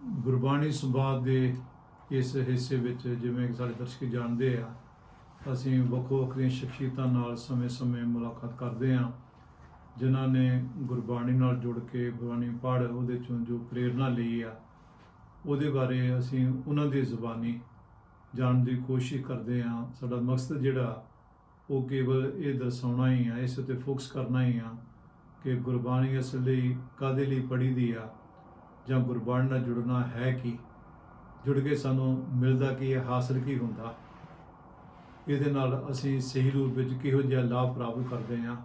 ਗੁਰਬਾਣੀ ਸੰਵਾਦ ਦੇ ਇਸ ਹਿੱਸੇ ਵਿੱਚ ਜਿਵੇਂ ਕਿ ਸਾਡੇ ਦਰਸ਼ਕ ਜਾਣਦੇ ਆ, ਅਸੀਂ ਵੱਖੋ ਵੱਖਰੀਆਂ ਸ਼ਖਸੀਅਤਾਂ ਨਾਲ ਸਮੇਂ-ਸਮੇਂ ਮੁਲਾਕਾਤ ਕਰਦੇ ਆ, ਜਿਨ੍ਹਾਂ ਨੇ ਗੁਰਬਾਣੀ ਨਾਲ ਜੁੜ ਕੇ ਗੁਰਬਾਣੀ ਪੜ੍ਹ ਉਹਦੇ ਚੋਂ ਜੋ ਪ੍ਰੇਰਣਾ ਲਈ ਆ, ਉਹਦੇ ਬਾਰੇ ਅਸੀਂ ਉਹਨਾਂ ਦੀ ਜ਼ੁਬਾਨੀ ਜਾਣਨ ਦੀ ਕੋਸ਼ਿਸ਼ ਕਰਦੇ ਆ। ਸਾਡਾ ਮਕਸਦ ਜਿਹੜਾ, ਉਹ ਕੇਵਲ ਇਹ ਦਰਸਾਉਣਾ ਹੀ ਆ, ਇਸ ਉੱਤੇ ਫੋਕਸ ਕਰਨਾ ਹੀ ਆ ਕਿ ਗੁਰਬਾਣੀ ਅਸਲ ਲਈ ਕਾਦੇ ਲਈ ਪੜ੍ਹੀ ਦੀ ਆ ਜਾਂ ਗੁਰਬਾਣੀ ਨਾਲ ਜੁੜਨਾ ਹੈ ਕੀ? ਜੁੜ ਕੇ ਸਾਨੂੰ ਮਿਲਦਾ ਕੀ ਹੈ, ਹਾਸਲ ਕੀ ਹੁੰਦਾ? ਇਹਦੇ ਨਾਲ ਅਸੀਂ ਸਹੀ ਰੂਪ ਵਿੱਚ ਕਿਹੋ ਜਿਹਾ ਲਾਭ ਪ੍ਰਾਪਤ ਕਰਦੇ ਹਾਂ?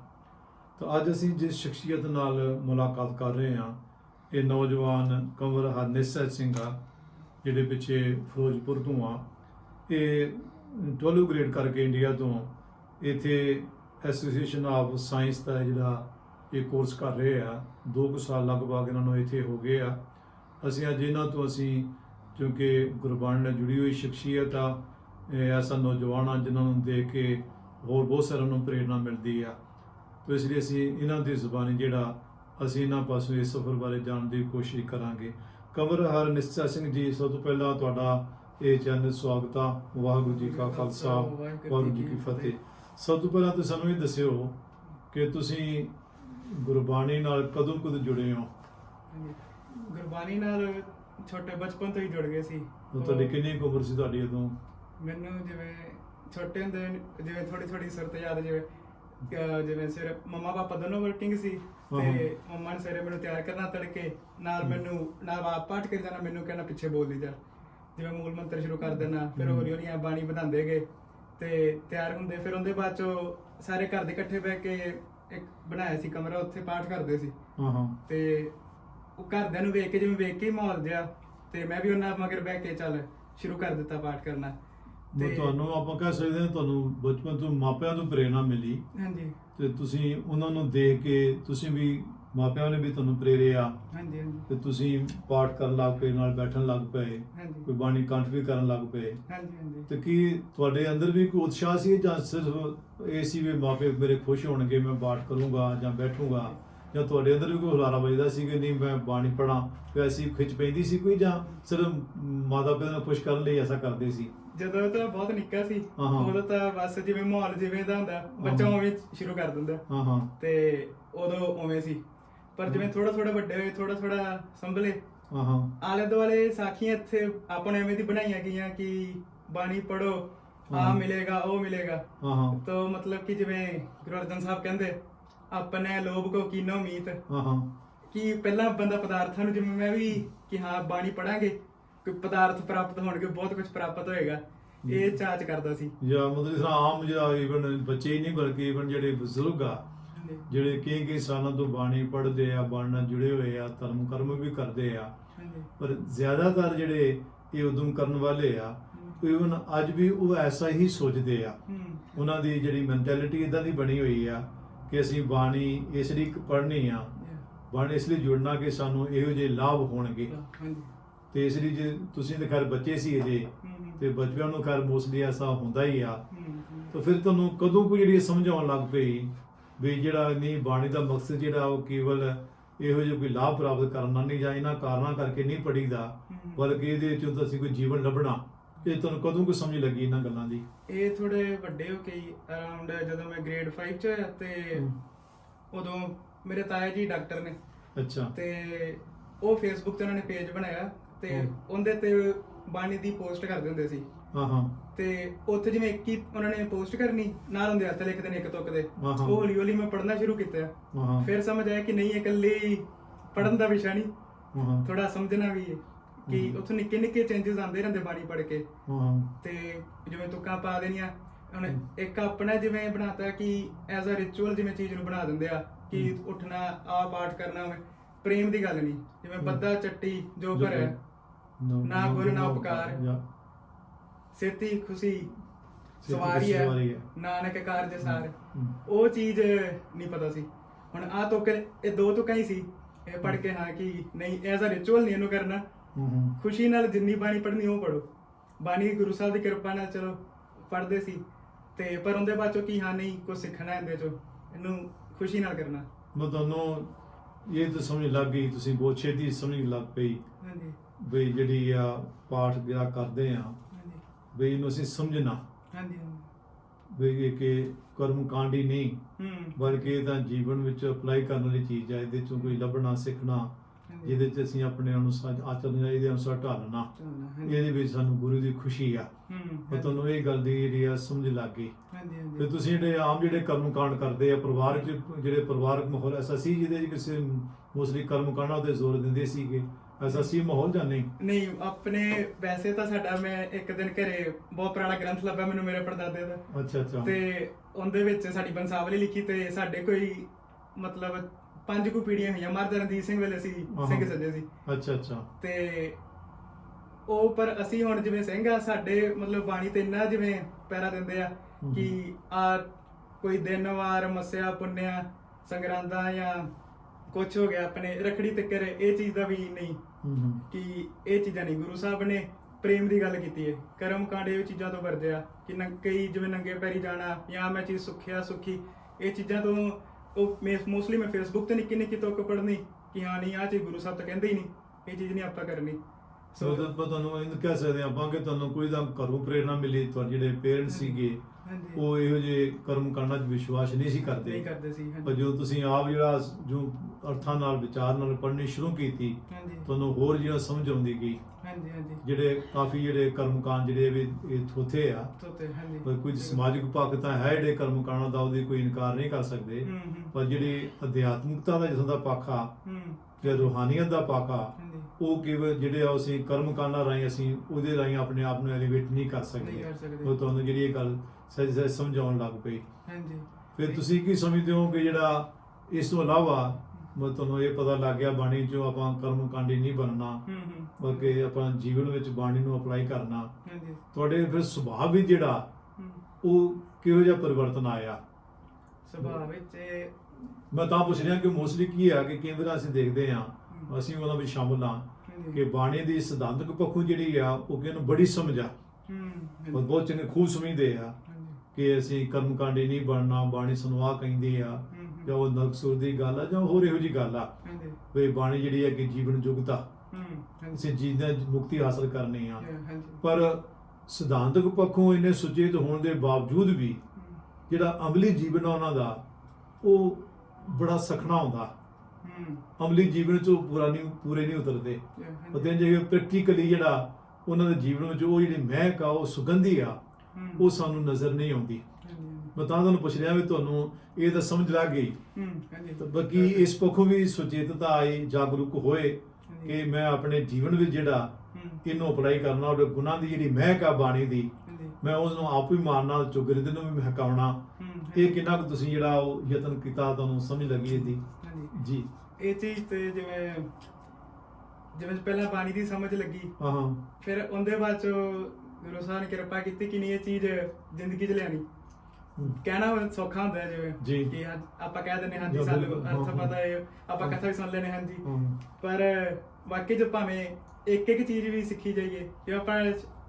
ਤਾਂ ਅੱਜ ਅਸੀਂ ਜਿਸ ਸ਼ਖਸੀਅਤ ਨਾਲ ਮੁਲਾਕਾਤ ਕਰ ਰਹੇ ਹਾਂ, ਇਹ ਨੌਜਵਾਨ ਕੰਵਰ ਹਰਨਿਸਰ ਸਿੰਘ ਆ, ਜਿਹੜੇ ਪਿੱਛੇ ਫਿਰੋਜ਼ਪੁਰ ਤੋਂ ਆ। ਇਹ 12 ਗ੍ਰੇਡ ਕਰਕੇ ਇੰਡੀਆ ਤੋਂ ਇੱਥੇ ਐਸੋਸੀਏਸ਼ਨ ਆਫ ਸਾਇੰਸ ਦਾ ਜਿਹੜਾ ਇਹ ਕੋਰਸ ਕਰ ਰਹੇ ਆ। 2 ਕੁ ਸਾਲ ਲਗਭਗ ਇਹਨਾਂ ਨੂੰ ਇੱਥੇ ਹੋ ਗਏ ਆ। ਅਸੀਂ ਅੱਜ ਇਹਨਾਂ ਤੋਂ ਅਸੀਂ ਕਿਉਂਕਿ ਗੁਰਬਾਣੀ ਨਾਲ ਜੁੜੀ ਹੋਈ ਸ਼ਖਸੀਅਤ ਆ ਐਸਾ ਨੌਜਵਾਨ ਆ ਜਿਨ੍ਹਾਂ ਨੂੰ ਦੇਖ ਕੇ ਹੋਰ ਬਹੁਤ ਸਾਰਿਆਂ ਨੂੰ ਪ੍ਰੇਰਣਾ ਮਿਲਦੀ ਆ। ਤੋ ਇਸ ਲਈ ਅਸੀਂ ਇਹਨਾਂ ਦੀ ਜ਼ੁਬਾਨੀ ਜਿਹੜਾ ਅਸੀਂ ਇਹਨਾਂ ਪਾਸੋਂ ਇਸ ਸਫ਼ਰ ਬਾਰੇ ਜਾਣਨ ਦੀ ਕੋਸ਼ਿਸ਼ ਕਰਾਂਗੇ। ਕਮਰ ਹਰ ਨਿਸ਼ਚਾ ਸਿੰਘ ਜੀ, ਸਭ ਤੋਂ ਪਹਿਲਾਂ ਤੁਹਾਡਾ ਇਹ ਚੈਨਲ ਸਵਾਗਤ ਆ। ਵਾਹਿਗੁਰੂ ਜੀ ਕਾ ਖਾਲਸਾ, ਵਾਹਿਗੁਰੂ ਜੀ ਕੀ ਫਤਿਹ। ਸਭ ਤੋਂ ਪਹਿਲਾਂ ਤੁਸੀਂ ਸਾਨੂੰ ਇਹ ਦੱਸਿਓ ਕਿ ਤੁਸੀਂ ਗੁਰਬਾਣੀ ਨਾਲ ਕਦੋਂ ਕਦੋਂ ਜੁੜੇ ਹੋ ਹਾਂਜੀ। ਗੁਰਬਾਣੀ ਨਾਲ ਛੋਟੇ ਬਚਪਨ ਤੋਂ ਹੀ ਜੁੜ ਗਏ ਸੀ ਉਹ ਤੁਹਾਡੀ ਕਿੰਨੀ ਕੁ ਉਮਰ ਸੀ ਤੁਹਾਡੀ ਉਦੋਂ ਮੈਨੂੰ ਜਿਵੇਂ ਛੋਟੇ ਹੁੰਦੇ ਜਿਵੇਂ ਥੋੜੀ ਥੋੜੀ ਸੁਰਤ ਯਾਦ ਜਿਵੇਂ ਅਹ ਜਿਵੇਂ ਸਿਰ ਮੰਮਾ ਪਾਪਾ ਦੋਨੋਂ ਵਰਕਿੰਗ ਸੀ। ਤੇ ਮੰਮਾ ਨੇ ਸਵੇਰੇ ਮੈਨੂੰ ਤਿਆਰ ਕਰਨਾ ਤੜਕੇ ਨਾਲ ਮੈਨੂੰ ਨਾਲ ਆਪ ਪਾਠ ਕਰ ਜਾਣਾ ਮੈਨੂੰ ਕਹਿਣਾ ਪਿੱਛੇ ਬੋਲਦੀ ਜਾ ਜਿਵੇਂ ਮੂਲ ਮੰਤਰ ਸ਼ੁਰੂ ਕਰ ਦੇਣਾ ਫਿਰ। ਹੌਲੀ ਹੌਲੀ ਆ ਬਾਣੀ ਵਧਾਉਂਦੇ ਗਏ ਤੇ ਤਿਆਰ ਹੁੰਦੇ ਫਿਰ ਉਹਦੇ ਬਾਅਦ ਚੋਂ ਸਾਰੇ ਘਰ ਦੇ ਇਕੱਠੇ ਬਹਿ ਕੇ ਇੱਕ ਬਣਾਇਆ ਸੀ ਕਮਰਾ ਉੱਥੇ ਪਾਠ ਕਰਦੇ ਸੀ। ਹਾਂ ਹਾਂ। ਤੇ ਉਹ ਘਰਦਿਆਂ ਨੂੰ ਵੇਖ ਕੇ ਜਿਵੇਂ ਵੇਖ ਕੇ ਹੀ ਮਾਹੌਲ ਜਿਹਾ ਤੇ ਮੈਂ ਵੀ ਉਹਨਾਂ ਮਗਰ ਬਹਿ ਕੇ ਚੱਲ ਸ਼ੁਰੂ ਕਰ ਦਿੱਤਾ ਪਾਠ ਕਰਨਾ। ਮੈਂ ਤੁਹਾਨੂੰ ਆਪਾਂ ਕਹਿ ਸਕਦੇ ਹਾਂ ਤੁਹਾਨੂੰ ਬਚਪਨ ਤੋਂ ਮਾਪਿਆਂ ਤੋਂ ਪ੍ਰੇਰਣਾ ਮਿਲੀ। ਹਾਂਜੀ। ਤੇ ਤੁਸੀਂ ਉਹਨਾਂ ਨੂੰ ਦੇਖ ਕੇ ਤੁਸੀਂ ਵੀ ਮਾਪਿਆਂ ਨੇ ਵੀ ਤੁਹਾਨੂੰ ਪ੍ਰੇਰਿਆ। ਹਾਂਜੀ ਹਾਂਜੀ। ਤੇ ਤੁਸੀਂ ਪਾਠ ਕਰਨ ਲੱਗ ਪਏ ਨਾਲ ਬੈਠਣ ਲੱਗ ਪਏ। ਹਾਂਜੀ। ਕੋਈ ਬਾਣੀ ਕੰਠ ਵੀ ਕਰਨ ਲੱਗ ਪਏ। ਹਾਂਜੀ ਹਾਂਜੀ। ਤੇ ਕੀ ਤੁਹਾਡੇ ਅੰਦਰ ਵੀ ਕੋਈ ਉਤਸ਼ਾਹ ਸੀ ਜਾਂ ਸਿਰਫ ਇਹ ਸੀ ਵੀ ਮਾਪੇ ਮੇਰੇ ਖੁਸ਼ ਹੋਣਗੇ ਮੈਂ ਪਾਠ ਕਰੂੰਗਾ ਜਾਂ ਬੈਠੂੰਗਾ? ਜਾਂ ਤੁਹਾਡੇ ਅੰਦਰ ਵੀ ਕੋਈ ਹੁਲਾਰਾ ਵੱਜਦਾ ਸੀ ਕਿ ਨਹੀਂ ਮੈਂ ਬਾਣੀ ਪੜਾਂ ਕੋਈ ਐਸੀ ਖਿੱਚ ਪੈਂਦੀ ਸੀ ਕੋਈ ਜਾਂ ਸਿਰਫ ਮਾਤਾ ਪਿਤਾ ਨੂੰ ਖੁਸ਼ ਕਰਨ ਲਈ ਐਸਾ ਕਰਦੇ ਸੀ? ਜਦੋਂ ਤਾਂ ਬਹੁਤ ਨਿੱਕਾ ਸੀ। ਉਦੋਂ ਤਾਂ ਬਸ ਜਿਵੇਂ ਮਾਹੌਲ ਜਿਵੇਂ ਦਾ ਹੁੰਦਾ ਬੱਚਾ। ਉਵੇਂ ਸ਼ੁਰੂ ਕਰ ਦਿੰਦਾ। ਹਾਂ ਹਾਂ। ਤੇ ਉਦੋਂ ਉਵੇਂ ਸੀ। ਪਰ ਜਿਵੇਂ ਥੋੜਾ ਥੋੜਾ ਵੱਡੇ ਹੋਏ ਥੋੜਾ ਥੋੜਾ ਸੰਭਲੇ ਹਾਂ ਹਾਂ ਆਲੇ ਦੁਆਲੇ ਸਾਖੀਆਂ ਇੱਥੇ ਆਪਣੇ ਐਵੇਂ ਦੀ ਬਣਾਈਆਂ ਗਈਆਂ ਕਿ ਬਾਣੀ ਪੜੋ ਆ। ਮਿਲੇਗਾ ਉਹ ਮਿਲੇਗਾ। ਹਾਂ ਹਾਂ ਤੋ ਮਤਲਬ ਕਿ ਜਿਵੇਂ ਗੁਰੂ ਅਰਜਨ ਸਾਹਿਬ ਕਹਿੰਦੇ ਆਪਣੇ ਲੋਭ ਕੋ ਕੀਨੋ ਮੀਤ। ਹਾਂ ਹਾਂ ਕਿ ਪਹਿਲਾਂ ਬੰਦਾ ਪਦਾਰਥਾਂ ਨੂੰ ਜਿਵੇਂ ਮੈਂ ਵੀ ਕਿ ਹਾਂ ਬਾਣੀ ਪੜਾਂਗੇ ਕੋਈ ਪਦਾਰਥ ਪ੍ਰਾਪਤ ਹੋਣਗੇ ਬਹੁਤ ਕੁਝ ਪ੍ਰਾਪਤ ਹੋਏਗਾ। ਇਹ ਚਾਚ ਕਰਦਾ ਸੀ। ਜਾਂ ਮਤਲਬ ਇਸ ਆਮ ਜਿਹੜਾ ਇਵਨ ਬੱਚੇ ਨਹੀਂ ਬਲਕਿ ਇਵਨ ਜਿਹੜੇ ਬਜ਼ੁਰਗ ਆ ਜਿਹੜੇ ਕਈ ਕਈ ਸਾਲਾਂ ਤੋਂ ਬਾਣੀ ਪੜ੍ਹਦੇ ਆ ਬਾਣੀ ਨਾਲ ਜੁੜੇ ਹੋਏ ਆ ਧਰਮ ਕਰਮ ਵੀ ਕਰਦੇ ਆ। ਪਰ ਜ਼ਿਆਦਾਤਰ ਜਿਹੜੇ ਇਹ ਉਦਮ ਕਰਨ ਵਾਲੇ ਆ ਇਵਨ ਅੱਜ ਵੀ ਉਹ ਐਸਾ ਹੀ ਸੋਚਦੇ ਆ। ਉਹਨਾਂ ਦੀ ਜਿਹੜੀ ਮੈਂਟੈਲਿਟੀ ਇਦਾਂ ਦੀ ਬਣੀ ਹੋਈ ਆ ਕਿ ਅਸੀਂ ਬਾਣੀ ਇਸ ਲਈ ਪੜ੍ਹਨੀ ਆ। ਬਾਣੀ ਇਸ ਲਈ ਜੁੜਨਾ ਕਿ ਸਾਨੂੰ ਇਹੋ ਜਿਹੇ ਲਾਭ ਹੋਣਗੇ। ਤੇ ਇਸ ਲਈ ਜੇ ਤੁਸੀਂ ਤਾਂ ਖੈਰ ਬੱਚੇ ਸੀ ਅਜੇ ਤੇ ਬਚਪਨ ਨੂੰ ਖੈਰ ਮੋਸਟਲੀ ਐਸਾ ਹੁੰਦਾ ਹੀ ਆ। ਤਾਂ ਫਿਰ ਤੁਹਾਨੂੰ ਕਦੋਂ ਕੋਈ ਜਿਹੜੀ ਇਹ ਸਮਝ ਆਉਣ ਲੱਗ ਪਈ ਵੀ ਜਿਹੜਾ ਨਹੀਂ ਬਾਣੀ ਦਾ ਮਕਸਦ ਜਿਹੜਾ ਉਹ ਕੇਵਲ ਇਹੋ ਜਿਹੇ ਕੋਈ ਲਾਭ ਪ੍ਰਾਪਤ ਕਰਨਾ ਨਹੀਂ ਜਾਂ ਇਹਨਾਂ ਕਾਰਨਾਂ ਕਰਕੇ ਨਹੀਂ ਪੜੀਦਾ। ਬਲਕਿ ਇਹਦੇ ਵਿੱਚੋਂ ਤਾਂ ਅਸੀਂ ਕੋਈ ਜੀਵਨ ਲੱਭਣਾ ਇਹ ਤੁਹਾਨੂੰ ਕਦੋਂ ਕੋਈ ਸਮਝ ਲੱਗੀ ਇਹਨਾਂ ਗੱਲਾਂ ਦੀ ਇਹ ਥੋੜੇ ਵੱਡੇ ਹੋ ਕੇ ਅਰਾਊਂਡ ਜਦੋਂ ਮੈਂ ਗ੍ਰੇਡ 5 ਚ ਹੋਇਆ ਤੇ। ਉਦੋਂ ਮੇਰੇ ਤਾਇਆ ਜੀ ਡਾਕਟਰ ਨੇ ਅੱਛਾ ਤੇ ਉਹ ਫੇਸਬੁੱਕ ਤੇ ਉਹਨਾਂ ਨੇ ਪੇਜ ਬਣਾਇਆ ਤੇ। ਉਹਦੇ ਤੇ ਬਾਣੀ ਦੀ ਪੋਸਟ ਕਰਦੇ ਹੁੰਦੇ ਸੀ। ਹਾਂ ਹਾਂ। ਤੇ ਉੱਥੇ ਜਿਵੇਂ ਇੱਕ ਹੀ ਉਹਨਾਂ ਨੇ ਪੋਸਟ ਕਰਨੀ ਨਾਲ ਹੁੰਦੇ ਹੱਥ ਲਿਖਦੇ ਨੇ ਇੱਕ ਤੁੱਕ ਦੇ। ਹਾਂ, ਹਾਂ। ਉਹ ਹੌਲੀ ਹੌਲੀ ਮੈਂ ਪੜ੍ਹਨਾ ਸ਼ੁਰੂ ਕੀਤਾ। ਹਾਂ ਹਾਂ। ਫਿਰ ਸਮਝ ਆਇਆ ਕਿ ਨਹੀਂ ਇਹ ਇਕੱਲੇ ਪੜਨ ਦਾ ਵਿਸ਼ਾ ਨਹੀਂ। ਹਾਂ ਹਾਂ। ਥੋੜਾ ਸਮਝਣਾ ਵੀ ਹੈ ਕਿ ਹਮ। ਉੱਥੇ ਨਿੱਕੇ ਨਿੱਕੇ ਚੇਂਜਸ ਆਉਂਦੇ ਰਹਿੰਦੇ ਬਾਣੀ ਪੜ੍ਹ ਕੇ। ਹਾਂ ਤੇ ਜਿਵੇਂ ਤੁਕਾਂ ਪਾ ਦੇਣੀਆਂ। ਹੁਣ ਹਮ। ਇੱਕ ਆਪਣਾ ਜਿਵੇਂ ਬਣਾਤਾ ਕਿ ਐਜ਼ ਅ ਰਿਚੁਅਲ ਜਿਵੇਂ ਚੀਜ਼ ਨੂੰ ਬਣਾ ਦਿੰਦੇ ਆ ਕਿ ਹਮ। ਉੱਠਣਾ ਆ ਪਾਠ ਕਰਨਾ ਹੋਵੇ ਪ੍ਰੇਮ ਦੀ ਗੱਲ ਨਹੀਂ। ਜਿਵੇਂ ਹਮ। ਬੱਦਾ ਚੱਟੀ ਜੋ ਜੋ ਹੈ। ਨਾ ਗੁਰ ਨਾ ਉਪਕਾਰ। ਜਾਂ ਸੇਤੀ ਖੁਸ਼ੀ ਸਵਾਰੀ ਹੈ। ਹੈ। ਨਾਨਕ ਕਾਰਜ ਸਾਰ। ਉਹ ਚੀਜ਼ ਨਹੀਂ ਪਤਾ ਸੀ। ਹੁਣ ਆ ਤੁਕ ਇਹ ਦੋ ਤੁਕਾਂ ਹੀ ਸੀ। ਇਹ ਪੜ ਕੇ ਹਾਂ। ਕਿ ਨਹੀਂ ਐਜ਼ ਅ ਰਿਚੁਅਲ ਨਹੀਂ ਇਹਨੂੰ ਕਰਨਾ। ਹੂੰ ਹੂੰ। ਖੁਸ਼ੀ ਨਾਲ ਜਿੰਨੀ ਬਾਣੀ ਪੜ੍ਹਨੀ ਉਹ ਪੜੋ ਬਾਣੀ ਗੁਰੂ ਸਾਹਿਬ ਦੀ ਕਿਰਪਾ ਨਾਲ ਚਲੋ ਪੜ੍ਹਦੇ ਸੀ। ਤੇ ਪਰ ਉਹਦੇ ਬਾਅਦ ਚੋਂ ਕੀ ਹਾਂ ਨਹੀਂ ਕੁਝ ਸਿੱਖਣਾ ਇਹਦੇ ਚੋਂ। ਇਹਨੂੰ ਖੁਸ਼ੀ ਨਾਲ ਕਰਨਾ। ਮੈਂ ਤੁਹਾਨੂੰ ਇਹ ਤਾਂ ਸਮਝ ਲੱਗ ਗਈ ਤੁਸੀਂ ਬਹੁਤ ਛੇਤੀ ਸਮਝ ਲੱਗ ਪਈ। ਹਾਂਜੀ। ਵੀ ਜਿਹੜੀ ਆ ਪਾਠ ਜਿਹੜਾ ਕਰਦੇ ਆ ਹਾਂਜੀ। ਵੀ ਇਹਨੂੰ ਅਸੀਂ ਸਮਝਣਾ। ਹਾਂਜੀ ਹਾਂਜੀ। ਵੀ ਇਹ ਕਿ ਕਰਮ ਕਾਂਡੀ ਨਹੀਂ ਹੂੰ। ਬਲਕਿ ਇਹ ਤਾਂ ਜੀਵਨ ਵਿੱਚ ਅਪਲਾਈ ਕਰਨ ਵਾਲੀ ਚੀਜ਼ ਹੈ ਇਹਦੇ ਚੋਂ ਕੋਈ ਲੱਭਣਾ ਸਿੱਖਣਾ। ਜਿਹਦੇ ਚ ਅਸੀਂ ਆਪਣੇ ਅਨੁਸਾਰ ਆਚਰਣ ਇਹਦੇ ਅਨੁਸਾਰ ਢਾਲਣਾ। ਹਾਂਜੀ। ਇਹਦੇ ਵਿੱਚ ਸਾਨੂੰ ਗੁਰੂ ਦੀ ਖੁਸ਼ੀ ਆ। ਹੂੰ ਤੁਹਾਨੂੰ ਇਹ ਗੱਲ ਦੀ ਜਿਹੜੀ ਆ ਸਮਝ ਲੱਗ ਗਈ। ਹਾਂਜੀ ਤੇ ਤੁਸੀਂ ਜਿਹੜੇ ਆਮ ਜਿਹੜੇ ਕਰਮ ਕਾਂਡ ਕਰਦੇ ਆ ਪਰਿਵਾਰ ਚ ਜਿਹੜੇ ਪਰਿਵਾਰਕ ਮਾਹੌਲ ਐਸਾ ਸੀ ਜਿਹਦੇ ਚ ਕਿਸੇ ਮੋਸਟਲੀ ਕਰਮ ਕਾਂਡਾਂ ਤੇ ਜ਼ੋਰ ਦਿੰਦੇ ਸੀਗੇ ਐਸਾ ਸੀ ਮਾਹੌਲ ਜਾਂ ਨਹੀਂ ਆਪਣੇ ਵੈਸੇ ਤਾਂ ਸਾਡਾ ਮੈਂ ਇੱਕ ਦਿਨ ਘਰੇ ਬਹੁਤ ਪੁਰਾਣਾ ਗ੍ਰੰਥ ਲੱਭਿਆ ਮੈਨੂੰ ਮੇਰੇ ਪੜਦਾਦੇ ਦਾ। ਅੱਛਾ ਅੱਛਾ। ਤੇ ਉਹਦੇ ਵਿੱਚ ਸਾਡੀ ਬੰਸਾਵਲੀ ਲਿਖੀ ਤੇ ਸਾਡੇ ਕੋਈ ਮਤਲਬ ਪੰਜ ਕੁ ਪੀੜ੍ਹੀਆਂ ਹੋਈਆਂ। ਮਹਾਰਾਜਾ ਰਣਜੀਤ ਸਿੰਘ ਵੇਲੇ ਸੀ। ਸਿੰਘ ਸੱਜੇ ਸੀ। ਅੱਛਾ ਅੱਛਾ। ਤੇ ਉਹ ਪਰ ਅਸੀਂ ਹੁਣ ਜਿਵੇਂ ਸਿੰਘ ਆ ਸਾਡੇ ਮਤਲਬ ਬਾਣੀ ਤੇ ਇੰਨਾ ਜਿਵੇਂ ਪੈਰਾ ਦਿੰਦੇ ਆ ਕਿ ਆ ਕੋਈ ਦਿਨ ਵਾਰ ਮਸਿਆ ਪੁੰਨਿਆ ਸੰਗਰਾਂਦਾ ਜਾਂ ਕੁਝ ਹੋ ਗਿਆ ਆਪਣੇ ਰਖੜੀ ਤੱਕਰ ਇਹ ਚੀਜ਼ ਦਾ ਵੀ ਨਹੀਂ। ਹੂੰ ਹੂੰ। ਕਿ ਇਹ ਚੀਜ਼ਾਂ ਨਹੀਂ ਗੁਰੂ ਸਾਹਿਬ ਨੇ ਪ੍ਰੇਮ ਦੀ ਗੱਲ ਕੀਤੀ ਹੈ ਕਰਮ ਕਾਂਡ ਇਹ ਚੀਜ਼ਾਂ ਤੋਂ ਵਰਜਿਆ ਕਿ ਨੰ- ਕਈ ਜਿਵੇਂ ਨੰਗੇ ਪੈਰੀ ਜਾਣਾ ਜਾਂ ਮੈਂ ਚੀਜ਼ ਸੁੱਖਿਆ ਸੁੱਖੀ ਇਹ ਚੀਜ਼ਾਂ ਤੋਂ ਉਹ ਮੋਸਟਲੀ ਮੈਂ ਫੇਸਬੁੱਕ ਤੇ ਨਿੱਕੀ ਨਿੱਕੀ ਤੋਕ ਪੜਨੀ ਕਿ ਹਾਂ ਨਹੀਂ ਆ ਚੀਜ਼ ਗੁਰੂ ਸਾਹਿਬ ਤਾਂ ਕਹਿੰਦੇ ਹੀ ਨਹੀਂ ਇਹ ਚੀਜ਼ ਨਹੀਂ ਆਪਾਂ ਕਰਨੀ। ਸੋ ਤਾਂ ਤੁਹਾਨੂੰ ਇਹ ਕਹਿ ਸਕਦੇ ਹਾਂ ਆਪਾਂ ਕਿ ਤੁਹਾਨੂੰ ਕੋਈ ਤਾਂ ਘਰੋਂ ਪ੍ਰੇਰਣਾ ਮਿਲੀ ਤੁਹਾਡੇ ਜਿਹੜੇ ਪੇਰੈਂਟਸ ਸੀਗੇ ਹਾਂਜੀ ਉਹ ਇਹੋ ਜਿਹੇ ਕਰਮ ਕਾਂਡਾਂ 'ਚ ਵਿਸ਼ਵਾਸ ਨਹੀਂ ਸੀ ਕਰਦੇ। ਨਹੀਂ ਕਰਦੇ ਸੀ ਪਰ ਹਾਂਜੀ ਜਦੋਂ ਤੁਸੀਂ ਆਪ ਜਿਹੜਾ ਜੋ ਅਰਥਾਂ ਨਾਲ ਵਿਚਾਰ ਨਾਲ ਪੜ੍ਹਨੀ ਸ਼ੁਰੂ ਕੀਤੀ ਹਾਂਜੀ। ਤੁਹਾਨੂੰ ਹੋਰ ਜਿਹੜਾ ਸਮਝ ਆਉਂਦੀ ਗਈ। ਹਾਂਜੀ ਹਾਂਜੀ। ਜਿਹੜੇ ਕਾਫੀ ਜਿਹੜੇ ਕਰਮ ਕਾਂਡ ਜਿਹੜੇ ਵੀ ਇਹ ਥੋਥੇ ਆ ਤੋਤੇ ਹਾਂਜੀ। ਪਰ ਕੁਝ ਸਮਾਜਿਕ ਪੱਖ ਤਾਂ ਹੈ ਜਿਹੜੇ ਕਰਮ ਕਾਂਡਾਂ ਦਾ ਉਹਦੀ ਕੋਈ ਇਨਕਾਰ ਨਹੀਂ ਕਰ ਸਕਦੇ। ਹੂੰ ਹੂੰ। ਪਰ ਜਿਹੜੀ ਅਧਿਆਤਮਿਕਤਾ ਦਾ ਜਿਸਦਾ ਪੱਖ ਆ ਹੂੰ। ਤੇ ਰੂਹਾਨੀਅਤ ਦਾ ਪੱਖ ਆ ਹਾਂਜੀ। ਉਹ ਕਿਵੇਂ ਜਿਹੜੇ ਆ ਅਸੀਂ ਕਰਮ ਕਾਂਡਾਂ ਰਾਹੀਂ ਅਸੀਂ ਉਹਦੇ ਰਾਹੀਂ ਆਪਣੇ ਆਪ ਨੂੰ ਐਲੀਵੇਟ ਨਹੀਂ ਕਰ ਨਹੀਂ ਸਕਦੇ ਕਰ ਸਕਦੇ। ਉਹ ਤੁਹਾਨੂੰ ਜਿਹੜੀ ਇਹ ਗੱਲ ਸਹੀ ਸਹੀ ਸਮਝਾਉਣ ਲੱਗ ਪਈ। ਹਾਂਜੀ। ਫਿਰ ਤੁਸੀਂ ਕੀ ਸਮਝਦੇ ਹੋ ਕਿ ਜਿਹੜਾ ਇਸ ਤੋਂ ਇਲਾਵਾ ਮੈਂ ਤੁਹਾਨੂੰ ਇਹ ਪਤਾ ਲੱਗ ਗਿਆ ਬਾਣੀ ਚੋਂ ਆਪਾਂ ਕਰਮ ਕਾਂਡੀ ਨਹੀਂ ਬਣਨਾ ਹੂੰ ਹੂੰ। ਬਲਕਿ ਆਪਾਂ ਜੀਵਨ ਵਿੱਚ ਬਾਣੀ ਨੂੰ ਅਪਲਾਈ ਕਰਨਾ। ਹਾਂਜੀ। ਤੁਹਾਡੇ ਫਿਰ ਸੁਭਾਅ ਵੀ ਜਿਹੜਾ ਹੂੰ। ਉਹ ਕਿਹੋ ਜਿਹਾ ਪਰਿਵਰਤਨ ਆਇਆ? ਸੁਭਾਅ ਵਿੱਚ ਇਹ ਮੈਂ ਤਾਂ ਪੁੱਛ ਰਿਹਾ ਕਿ ਮੋਸਟਲੀ ਕੀ ਆ ਕਿ ਕਈ ਵਾਰ ਅਸੀਂ ਦੇਖਦੇ ਆ ਅਸੀਂ ਉਹਨਾਂ ਵਿੱਚ ਸ਼ਾਮਲ ਆ ਕਿ ਬਾਣੀ ਦੀ ਸਿਧਾਂਤਕ ਪੱਖੋਂ ਜਿਹੜੀ ਆ ਉਹ ਕਿ ਇਹਨੂੰ ਬੜੀ ਸਮਝ ਆ। ਹੂੰ ਬਹੁਤ ਚੰਗੇ ਖੂਬ ਸਮਝਦੇ ਆ ਕਿ ਅਸੀਂ ਕਰਮ ਕਾਂਡੀ ਨਹੀਂ ਬਣਨਾ ਬਾਣੀ ਸੁਨਵਾ ਕਹਿੰਦੀ ਆ ਜਾਂ ਉਹ ਨਕਸੁਰ ਦੀ ਗੱਲ ਆ ਜਾਂ ਹੋਰ ਇਹੋ ਜੀ ਗੱਲ ਆ। ਵੀ ਬਾਣੀ ਜਿਹੜੀ ਹੈ ਕਿ ਜੀਵਨ ਜੁਗਤਾ ਅਸੀਂ ਜੀਵਨ ਦੀ ਮੁਕਤੀ ਹਾਸਲ ਕਰਨੀ ਆ। ਪਰ ਸਿਧਾਂਤਕ ਪੱਖੋਂ ਇਹਨੇ ਸੁਚੇਤ ਹੋਣ ਦੇ ਬਾਵਜੂਦ ਵੀ ਜਿਹੜਾ ਅਮਲੀ ਜੀਵਨ ਆ ਉਹਨਾਂ ਦਾ ਉਹ ਬੜਾ ਸਖਣਾ ਹੁੰਦਾ। ਅਮਲੀ ਜੀਵਨ ਚ ਉਹ ਪੂਰਾ ਨਹੀਂ ਪੂਰੇ ਨਹੀਂ ਉਤਰਦੇ। ਪਤਾ ਜੇ ਪ੍ਰੈਕਟੀਕਲੀ ਜਿਹੜਾ ਉਹਨਾਂ ਦੇ ਜੀਵਨ ਵਿੱਚ ਉਹ ਜਿਹੜੀ ਮਹਿਕ ਆ ਉਹ ਸੁਗੰਧੀ ਆ ਉਹ ਸਾਨੂੰ ਨਜ਼ਰ ਨਹੀਂ ਆਉਂਦੀ। ਮੈਂ ਤਾਂ ਤੁਹਾਨੂੰ ਪੁੱਛ ਰਿਹਾ ਵੀ ਤੁਹਾਨੂੰ ਇਹ ਤਾਂ ਸਮਝ ਲੱਗ ਗਈ। ਤਾਂ ਬਾਕੀ ਇਸ ਪੱਖੋਂ ਵੀ ਸੁਚੇਤਤਾ ਆਈ ਜਾਗਰੂਕ ਹੋਏ ਕਿ ਮੈਂ ਆਪਣੇ ਜੀਵਨ ਵਿੱਚ ਜਿਹੜਾ ਇਹਨੂੰ ਅਪਲਾਈ ਕਰਨਾ ਉਹਦੇ ਗੁਨਾਹ ਦੀ ਜਿਹੜੀ ਮਹਿਕ ਆ ਬਾਣੀ ਦੀ ਮੈਂ ਉਸ ਨੂੰ ਆਪ ਹੀ ਮਾਰਨਾ ਚੁਗਰਿਦ ਨੂੰ ਵੀ ਮਹਿਕਾਉਣਾ। ਇਹ ਕਿੰਨਾ ਕੁ ਤੁਸੀਂ ਜਿਹੜਾ ਉਹ ਯਤਨ ਕੀਤਾ ਤੁਹਾਨੂੰ ਸਮਝ ਲੱਗੀ ਇਹਦੀ? ਜੀ ਇਹ ਚੀਜ਼ ਤੇ ਜਿਵੇਂ ਜਿਵੇਂ ਪਹਿਲਾਂ ਬਾਣੀ ਦੀ ਸਮਝ ਲੱਗੀ ਹਾਂ ਹਾਂ ਫਿਰ ਉਹਦੇ ਬਾਅਦ ਚ ਗੁਰੂ ਸਾਹਿਬ ਨੇ ਕਿਰਪਾ ਕੀਤੀ ਕਿ ਨਹੀਂ ਇਹ ਚੀਜ਼ ਜ਼ਿੰਦਗੀ 'ਚ ਲਿਆਣੀ। ਕਹਿਣਾ ਹੁਣ ਸੌਖਾ ਹੁੰਦਾ ਹੈ ਜਿਵੇਂ ਜੀ। ਕਿ ਆਪਾਂ ਕਹਿ ਦਿੰਦੇ ਹਾਂ ਜੀ ਸਾਨੂੰ ਅਰਥ। ਪਤਾ ਹੈ ਆਪਾਂ ਕਥਾ ਵੀ ਸੁਣ ਲੈਨੇ ਹਾਂ ਜੀ ਪਰ ਵਾਕਈ ਜੋ ਭਾਵੇਂ ਇੱਕ ਇੱਕ ਚੀਜ਼ ਵੀ ਸਿੱਖੀ ਜਾਈਏ ਜੇ ਆਪਾਂ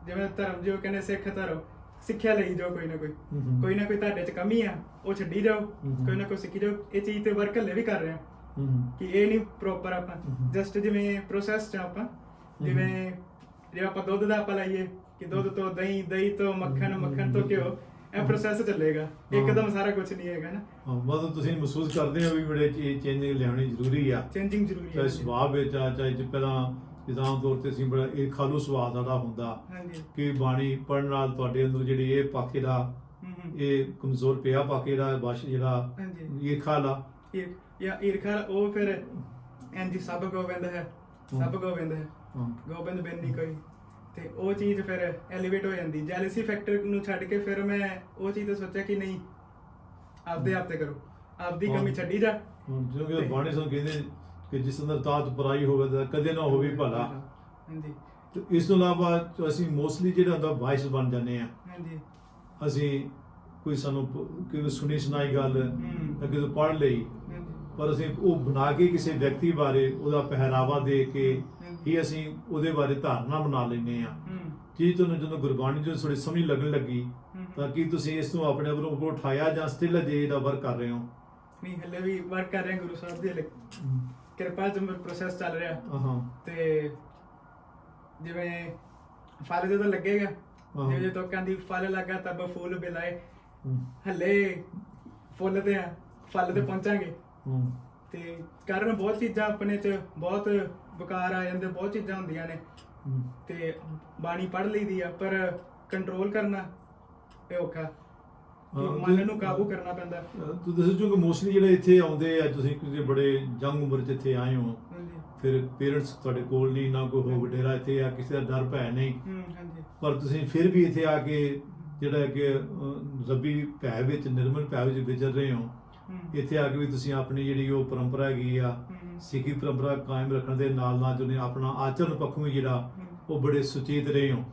ਜਿਵੇਂ ਧਰਮ ਜੋ ਕਹਿੰਦੇ ਸਿੱਖ ਧਰਮ ਸਿੱਖਿਆ ਲਈ ਜਾਓ ਕੋਈ ਨਾ ਕੋਈ। ਕੋਈ ਨਾ ਕੋਈ ਤੁਹਾਡੇ 'ਚ ਕਮੀ ਆ ਉਹ ਛੱਡੀ ਜਾਓ। ਕੋਈ ਨਾ ਕੋਈ ਸਿੱਖੀ ਜਾਓ ਇਹ ਚੀਜ਼ ਤੇ ਵਰਕ ਹਲੇ ਵੀ ਕਰ ਰਹੇ ਆ। ਕਿ ਇਹ ਨਹੀਂ ਪ੍ਰੋਪਰ ਆਪਾਂ। ਜਸਟ ਜਿਵੇਂ ਪ੍ਰੋਸੈਸ ਚ ਆਪਾਂ ਜਿਵੇਂ ਜੇ ਆਪਾਂ ਦੁੱਧ ਦਾ ਆਪਾਂ ਲਾਈਏ ਕਿ ਦੁੱਧ ਤੋਂ ਦਹੀਂ ਦਹੀਂ ਤੋਂ ਮੱਖਣ ਮੱਖਣ ਤੋਂ। ਘਿਓ ਇਹ ਪ੍ਰੋਸੈਸ ਚੱਲੇਗਾ। ਇੱਕਦਮ ਸਾਰਾ ਕੁਝ ਨਹੀਂ ਹੈਗਾ ਨਾ। ਹਾਂ ਮਤਲਬ ਤੁਸੀਂ ਮਹਿਸੂਸ ਕਰਦੇ ਹੋ ਵੀ ਬੜੇ ਚੇਂਜਿੰਗ ਲਿਆਉਣੀ ਜ਼ਰੂਰੀ ਆ। ਚੇਂਜਿੰਗ ਜ਼ਰੂਰੀ ਚਾਹੇ ਹੈ ਸੁਭਾਅ ਵਿੱਚ ਆ ਚਾਹੇ ਜੇ ਪਹਿਲਾਂ ਜਿੱਦਾਂ ਆਮ ਤੌਰ ਤੇ ਅਸੀਂ ਬੜਾ ਇਹ ਖਾਲੂ ਸੁਭਾਅ ਸਾਡਾ ਹੁੰਦਾ। ਕਿ ਬਾਣੀ ਪੜਨ ਨਾਲ ਤੁਹਾਡੇ ਅੰਦਰ ਜਿਹੜੀ ਇਹ ਹਮ, ਹਮ। ਇਹ ਕਮਜ਼ੋਰ ਪਿਆ ਪੱਖ ਜਿਹੜਾ ਬਸ਼ ਜਿਹੜਾ ਇਹ ਖਾਲਾ ਇਹ ਜਾਂ ਈਰਖਾ ਉਹ ਫਿਰ ਇੰਜੀ ਸਭ ਗੋਬਿੰਦ ਹੈ ਸਭ ਗੋਬਿੰਦ ਹੈ। ਗੋਬਿੰਦ ਬਿਨ ਨਹੀਂ ਕੋਈ। ਤੇ ਉਹ ਚੀਜ਼ ਫਿਰ ਐਲੀਵੇਟ ਹੋ ਜਾਂਦੀ। ਜੈਲਸੀ ਫੈਕਟਰ ਨੂੰ ਛੱਡ ਕੇ ਫਿਰ ਮੈਂ ਉਹ ਚੀਜ਼ ਤੇ ਸੋਚਿਆ ਕਿ ਨਹੀਂ ਆਪਦੇ ਆਪ ਤੇ ਕਰੋ। ਆਪਦੀ। ਕਮੀ ਛੱਡੀ ਜਾ। ਜਿਉਂ ਕਿ ਬਾਣੀ ਸਾਨੂੰ ਕਹਿੰਦੇ ਕਿ ਜਿਸ ਅੰਦਰ ਤਾਤ ਪਰਾਈ ਹੋਵੇ ਤਾਂ ਕਦੇ ਨਾ ਹੋਵੇ ਭਲਾ। ਹਾਂਜੀ। ਤੇ ਇਸ ਤੋਂ ਇਲਾਵਾ ਅਸੀਂ ਮੋਸਟਲੀ ਜਿਹੜਾ ਹੁੰਦਾ ਵਾਇਸ ਬਣ ਜਾਂਦੇ ਆ ਹਾਂਜੀ। ਅਸੀਂ ਕੋਈ ਸਾਨੂੰ ਕੋਈ ਸੁਣੀ ਸੁਣਾਈ ਗੱਲ ਤੋਂ ਪੜ੍ਹ ਲਈ ਪਰ ਅਸੀਂ ਉਹ ਬਣਾ ਕੇ ਕਿਸੇ ਵਿਅਕਤੀ ਬਾਰੇ ਉਹਦਾ ਪਹਿਰਾਵਾ ਦੇ ਕੇ ਹੀ ਅਸੀਂ ਉਹਦੇ ਬਾਰੇ ਧਾਰਨਾ ਬਣਾ ਲੈਂਦੇ ਆ ਕੀ ਤੁਹਾਨੂੰ ਜਦੋਂ ਗੁਰਬਾਣੀ ਜੋ ਥੋੜੀ ਸਮਝ ਲੱਗਣ ਲੱਗੀ। ਤਾਂ ਕੀ ਤੁਸੀਂ ਇਸ ਨੂੰ ਆਪਣੇ ਉੱਪਰ ਉੱਪਰ ਉਠਾਇਆ ਜਾਂ ਸਟਿਲ ਅਜੇ ਇਹਦਾ ਵਰਕ ਕਰ ਰਹੇ ਹੋ? ਨਹੀਂ ਹਲੇ ਵੀ ਵਰਕ ਕਰ ਰਹੇ ਗੁਰੂ ਸਾਹਿਬ ਦੀ ਕਿਰਪਾ ਮੇਰਾ ਪ੍ਰੋਸੈਸ ਚੱਲ ਰਿਹਾ। ਹਾਂ ਤੇ ਜਿਵੇਂ ਫਲ ਜਦੋਂ ਲੱਗੇਗਾ। ਜਿਵੇਂ ਜਦੋਂ ਕਹਿੰਦੀ ਫਲ ਲੱਗਾ ਤਬ ਫੁੱਲ ਬਿਲਾਏ। ਹੱਲੇ ਫੁੱਲ ਤੇ ਆ ਫਲ ਤੇ ਪਹੁੰਚਾਂਗੇ। ਹੂੰ। ਤੇ ਕਾਰਨ ਬਹੁਤ ਚੀਜ਼ਾਂ ਆਪਣੇ ਚ ਬਹੁਤ ਵਿਕਾਰ ਆ ਜਾਂਦੇ ਬਹੁਤ ਚੀਜ਼ਾਂ ਹੁੰਦੀਆਂ ਨੇ। ਹੂੰ। ਤੇ ਬਾਣੀ ਪੜ੍ਹ ਲਈਦੀ ਆ ਪਰ ਕੰਟਰੋਲ ਕਰਨਾ ਇਹ ਔਖਾ। ਹਾਂ, ਮਨ ਨੂੰ ਕਾਬੂ ਕਰਨਾ ਪੈਂਦਾ। ਅਹ ਤੂੰ ਦੱਸੋ ਜੋ ਕਿ ਮੋਸਟਲੀ ਜਿਹੜੇ ਇੱਥੇ ਆਉਂਦੇ ਆ ਤੁਸੀਂ ਕਿਉਂਕਿ ਬੜੇ ਯੰਗ ਉਮਰ 'ਚ ਇੱਥੇ ਆਏ ਹੋ। ਹਾਂਜੀ। ਫਿਰ ਪੇਰੈਂਟਸ ਤੁਹਾਡੇ ਕੋਲ ਨਹੀਂ ਨਾ ਕੋਈ ਹੋ ਵਡੇਰਾ ਇੱਥੇ ਆ ਕਿਸੇ ਦਾ ਡਰ ਭੈ ਨਹੀਂ। ਹੂੰ ਹਾਂਜੀ। ਪਰ ਤੁਸੀਂ ਫਿਰ ਵੀ ਇੱਥੇ ਆ ਕੇ ਜਿਹੜਾ ਕਿ ਅਹ, ਰੱਬੀ ਭੈ ਵਿੱਚ ਨਿਰਮਲ ਭੈ ਵਿੱਚ ਵਿਚਰ ਰਹੇ ਹੂੰ। ਇੱਥੇ ਆ ਕੇ ਵੀ ਤੁਸੀਂ ਆਪਣੀ ਜਿਹੜੀ ਉਹ ਪਰੰਪਰਾ ਹੈਗੀ ਆ ਸਿੱਖੀ ਪਰੰਪਰਾ ਕਾਇਮ ਰੱਖਣ ਦੇ ਨਾਲ ਨਾਲ ਜੋ ਨੇ ਆਪਣਾ ਆਚਰਨ ਪੱਖੋਂ ਵੀ ਜਿਹੜਾ ਉਹ ਬੜੇ ਸੁਚੇਤ ਰਹੇ ਹੋ।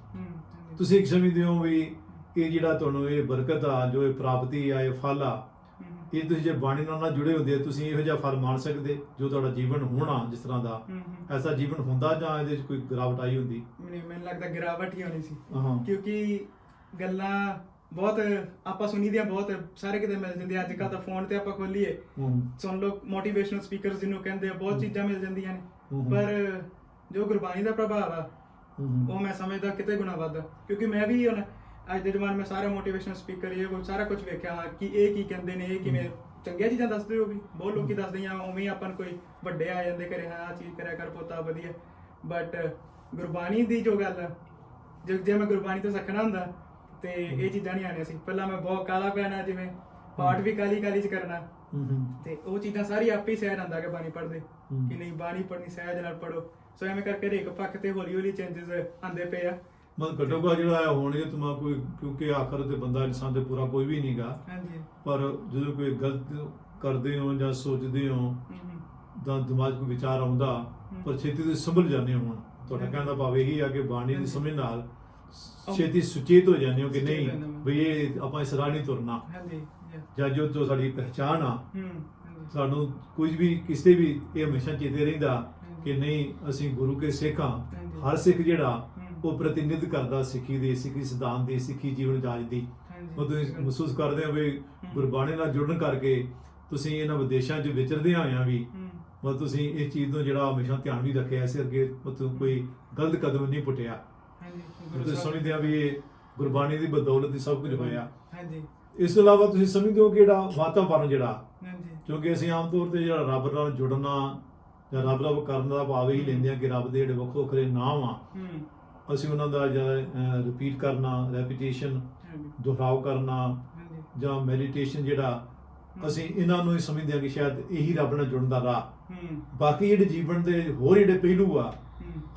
ਤੁਸੀਂ ਇੱਕ ਸਮਝਦੇ ਹੋ ਵੀ ਇਹ ਜਿਹੜਾ ਤੁਹਾਨੂੰ ਇਹ ਬਰਕਤ ਆ ਜੋ ਇਹ ਪ੍ਰਾਪਤੀ ਆ ਇਹ ਫਲ ਆ ਇਹ ਤੁਸੀਂ ਜੇ ਬਾਣੀ ਨਾਲ ਨਾ ਜੁੜੇ ਹੁੰਦੇ ਤੁਸੀਂ ਇਹੋ ਜਿਹਾ ਫਲ ਮਾਣ ਸਕਦੇ ਜੋ ਤੁਹਾਡਾ ਜੀਵਨ ਹੋਣਾ ਜਿਸ ਤਰ੍ਹਾਂ ਦਾ। ਐਸਾ ਜੀਵਨ ਹੁੰਦਾ ਜਾਂ ਇਹਦੇ 'ਚ ਕੋਈ ਗਿਰਾਵਟ ਆਈ ਹੁੰਦੀ? ਮੈਨੂੰ ਮੈਨੂੰ ਲੱਗਦਾ ਗਿਰਾਵਟ ਹੀ ਹੋਣੀ ਸੀ। ਕਿਉਂਕਿ ਗੱਲਾਂ ਬਹੁਤ ਆਪਾਂ ਸੁਣੀਦੀਆਂ ਬਹੁਤ ਸਾਰੇ ਕਿਤੇ ਮਿਲ ਜਾਂਦੀਆਂ ਅੱਜ ਕੱਲ੍ਹ ਤਾਂ ਫੋਨ ਤੇ ਆਪਾਂ ਖੋਲੀਏ। ਸੁਣ ਲੋ ਮੋਟੀਵੇਸ਼ਨਲ ਸਪੀਕਰਸ ਜਿਹਨੂੰ ਕਹਿੰਦੇ ਆ ਬਹੁਤ। ਚੀਜ਼ਾਂ ਮਿਲ ਜਾਂਦੀਆਂ ਨੇ। ਪਰ ਜੋ ਗੁਰਬਾਣੀ ਦਾ ਪ੍ਰਭਾਵ ਆ ਉਹ ਮੈਂ ਸਮਝਦਾ ਕਿਤੇ ਗੁਣਾ ਵੱਧ ਆ। ਕਿਉਂਕਿ ਮੈਂ ਵੀ ਹੁਣ ਅੱਜ ਦੇ ਜ਼ਮਾਨੇ ਮੈਂ ਸਾਰਾ ਮੋਟੀਵੇਸ਼ਨਲ ਸਪੀਕਰ ਇਹ ਉਹ ਸਾਰਾ ਕੁਝ ਵੇਖਿਆ ਹਾਂ ਕਿ ਇਹ ਕੀ ਕਹਿੰਦੇ ਨੇ ਇਹ ਕਿਵੇਂ ਚੰਗੀਆਂ ਚੀਜ਼ਾਂ ਦੱਸਦੇ ਹੋ ਵੀ। ਬਹੁਤ ਲੋਕੀ ਦੱਸਦੇ ਆ ਉਵੇਂ ਆਪਾਂ ਨੂੰ ਕੋਈ ਵੱਡੇ ਆ ਜਾਂਦੇ ਕਰੇ ਹਾਂ ਆਹ ਚੀਜ਼ ਕਰਿਆ ਕਰ ਪੋਤਾ ਵਧੀਆ। ਬਟ ਗੁਰਬਾਣੀ ਦੀ ਜੋ ਗੱਲ ਆ ਜੇ ਜੇ ਮੈਂ ਗੁਰਬਾਣੀ ਤੋਂ ਸਿੱਖਣਾ ਹੁੰਦਾ ਤੇ ਇਹ ਚੀਜ਼ਾਂ ਨਹੀਂ ਆਣੀਆਂ ਸੀ। ਪਹਿਲਾਂ ਮੈਂ ਬਹੁਤ ਕਾਲਾ ਪੈਣਾ ਜਿਵੇਂ ਪਾਠ ਵੀ ਕਾਲੀ ਕਾਲੀ ਚ ਕਰਨਾ। ਤੇ ਉਹ ਚੀਜ਼ਾਂ ਸਾਰੀ ਆਪੇ ਹੀ ਸਹਿਜ ਆਂਦਾ ਕਿ ਬਾਣੀ ਪੜ੍ਹਦੇ। ਹਮ। ਕਿ ਨਹੀਂ ਬਾਣੀ ਪੜ੍ਹਨੀ ਸਹਿਜ ਨਾਲ ਪੜੋ ਸੋ ਐਵੇਂ ਕਰਕੇ ਹਰੇਕ ਪੱਖ ਤੇ ਹੌਲੀ ਹੌਲੀ ਚੇਂਜਸ ਆਂਦੇ ਪਏ ਆ। ਮਨ ਘੱਟੋ ਘੱਟ ਜਿਹੜਾ ਹੈ ਹੋਣਗੇ ਤੁਮਾ ਕੋਈ ਕਿਉਂਕਿ ਆਖਰ ਤੇ ਬੰਦਾ ਇਨਸਾਨ ਤੇ ਪੂਰਾ ਕੋਈ ਵੀ ਨਹੀਂਗਾ ਹਾਂਜੀ। ਪਰ ਜਦੋਂ ਕੋਈ ਗਲਤ ਕਰਦੇ ਹੋ ਜਾਂ ਸੋਚਦੇ ਹੋ ਤਾਂ ਦਿਮਾਗ ਕੋ ਵਿਚਾਰ ਆਉਂਦਾ। ਪਰ ਛੇਤੀ ਤੋਂ ਸੰਭਲ ਜਾਂਦੇ ਹੋ ਹੁਣ। ਤੁਹਾਡਾ ਹਾਂਜੀ। ਕਹਿਣ ਦਾ ਭਾਵ ਇਹੀ ਆ ਕਿ ਬਾਣੀ ਦੀ। ਸਮਝ ਨਾਲ ਛੇਤੀ ਸੁਚੇਤ ਹੋ ਜਾਂਦੇ ਹੋ ਕਿ ਨਹੀਂ। ਵੀ ਇਹ ਆਪਾਂ ਇਸ ਰਾਹ ਨਹੀਂ ਤੁਰਨਾ। ਹਾਂਜੀ ਜਾਂ। ਜੋ ਜੋ ਸਾਡੀ ਪਹਿਚਾਨ ਆ ਸਾਨੂੰ ਕੁਝ ਵੀ ਕਿਸੇ ਵੀ ਇਹ ਹਮੇਸ਼ਾ ਚੇਤੇ ਰਹਿੰਦਾ ਕਿ ਨਹੀਂ ਅਸੀਂ ਗੁਰੂ ਕੇ ਸਿੱਖ। ਹਰ ਸਿੱਖ ਜਿਹੜਾ ਉਹ ਪ੍ਰਤੀਨਿਧ ਕਰਦਾ ਸਿੱਖੀ ਦੇ ਸਿੱਖੀ ਸਿਧਾਂਤ ਦੀ ਸਿੱਖੀ ਜੀਵਨ ਜਾਚ ਦੀ। ਉਹ ਤੁਸੀਂ ਮਹਿਸੂਸ ਕਰਦੇ ਹੋ ਵੀ। ਗੁਰਬਾਣੀ ਨਾਲ ਜੁੜਨ ਕਰਕੇ ਤੁਸੀਂ ਇਹਨਾਂ ਵਿਦੇਸ਼ਾਂ 'ਚ ਵਿਚਰਦੇ ਆਇਆ ਵੀ। ਮਤਲਬ ਤੁਸੀਂ ਇਸ ਚੀਜ਼ ਨੂੰ ਜਿਹੜਾ ਹਮੇਸ਼ਾ ਧਿਆਨ ਵੀ ਰੱਖਿਆ ਇਸ ਅੱਗੇ ਮਤਲਬ ਕੋਈ ਗਲਤ ਕਦਮ ਨਹੀਂ ਪੁੱਟਿਆ। ਹਾਂਜੀ, ਤੁਸੀਂ ਸਮਝਦੇ ਆ ਵੀ ਇਹ ਗੁਰਬਾਣੀ ਦੀ ਬਦੌਲਤ ਹੀ ਸਭ ਕੁਝ ਹੋਇਆ। ਹਾਂਜੀ। ਇਸ ਤੋਂ ਇਲਾਵਾ ਤੁਸੀਂ ਸਮਝਦੇ ਹੋ ਕਿ ਜਿਹੜਾ ਵਾਤਾਵਰਨ ਜਿਹੜਾ ਹਾਂਜੀ। ਕਿਉਂਕਿ ਅਸੀਂ ਆਮ ਤੌਰ ਤੇ ਜਿਹੜਾ ਰੱਬ ਨਾਲ ਜੁੜਨਾ ਜਾਂ ਰੱਬ ਰੱਬ ਕਰਨ ਦਾ ਭਾਵ ਹੀ ਲੈਂਦੇ ਆ ਕਿ ਰੱਬ ਦੇ ਜਿਹੜੇ ਵੱਖੋ ਵੱਖਰੇ ਨਾਮ ਆ ਅਸੀਂ ਉਹਨਾਂ ਦਾ ਜਿਹੜਾ ਰਿਪੀਟ ਕਰਨਾ ਰੈਪੀਟੇਸ਼ਨ ਦੁਹਰਾਓ ਕਰਨਾ ਜਾਂ ਮੈਡੀਟੇਸ਼ਨ ਜਿਹੜਾ ਅਸੀਂ ਇਹਨਾਂ ਨੂੰ ਹੀ ਸਮਝਦੇ ਆ ਕਿ ਸ਼ਾਇਦ ਇਹੀ ਰੱਬ ਨਾਲ ਜੁੜਨ ਦਾ ਰਾਹ। ਬਾਕੀ ਜਿਹੜੇ ਜੀਵਨ ਦੇ ਹੋਰ ਜਿਹੜੇ ਪਹਿਲੂ ਆ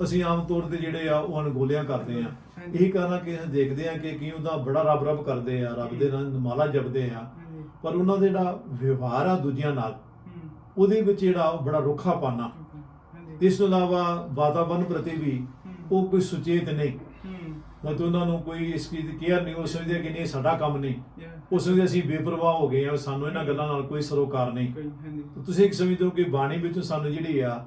ਅਸੀਂ ਆਮ ਤੌਰ ਤੇ ਜਿਹੜੇ ਆ ਉਹ ਅਣਗੋਲਿਆਂ ਕਰਦੇ ਆ। ਇਹੀ ਕਾਰਨ ਕਿ ਅਸੀਂ ਦੇਖਦੇ ਆ ਕਿ ਕੀ ਉਹਦਾ ਬੜਾ ਰੱਬ ਰੱਬ ਕਰਦੇ ਆ ਰੱਬ ਦੇ ਨਾਲ ਮਾਲਾ ਜਪਦੇ ਆ। ਪਰ ਉਹਨਾਂ ਦਾ ਜਿਹੜਾ ਵਿਵਹਾਰ ਆ ਦੂਜਿਆਂ ਨਾਲ ਉਹਦੇ ਵਿੱਚ ਜਿਹੜਾ ਉਹ ਬੜਾ ਰੁੱਖਾ ਪਾਣਾ ਇਸ ਤੋਂ ਇਲਾਵਾ ਵਾਤਾਵਰਨ ਪ੍ਰਤੀ ਵੀ ਉਹ ਕੋਈ ਸੁਚੇਤ ਨਹੀਂ। ਮਤਲਬ ਉਹਨਾਂ ਨੂੰ ਕੋਈ ਇਸ ਚੀਜ਼ ਦੀ ਕੇਅਰ ਨਹੀਂ ਉਹ ਸਮਝਦੇ ਕਿ ਨਹੀਂ ਸਾਡਾ ਕੰਮ ਨਹੀਂ। ਉਹ ਸਮਝਦੇ ਅਸੀਂ ਬੇਪਰਵਾਹ ਹੋ ਗਏ ਆ ਸਾਨੂੰ ਇਹਨਾਂ ਗੱਲਾਂ ਨਾਲ ਕੋਈ ਸਰੋਕਾਰ ਨਹੀਂ। ਤੁਸੀਂ ਇੱਕ ਸਮਝਦੇ ਹੋ ਕਿ ਬਾਣੀ ਵਿੱਚੋਂ ਸਾਨੂੰ ਜਿਹੜੀ ਆ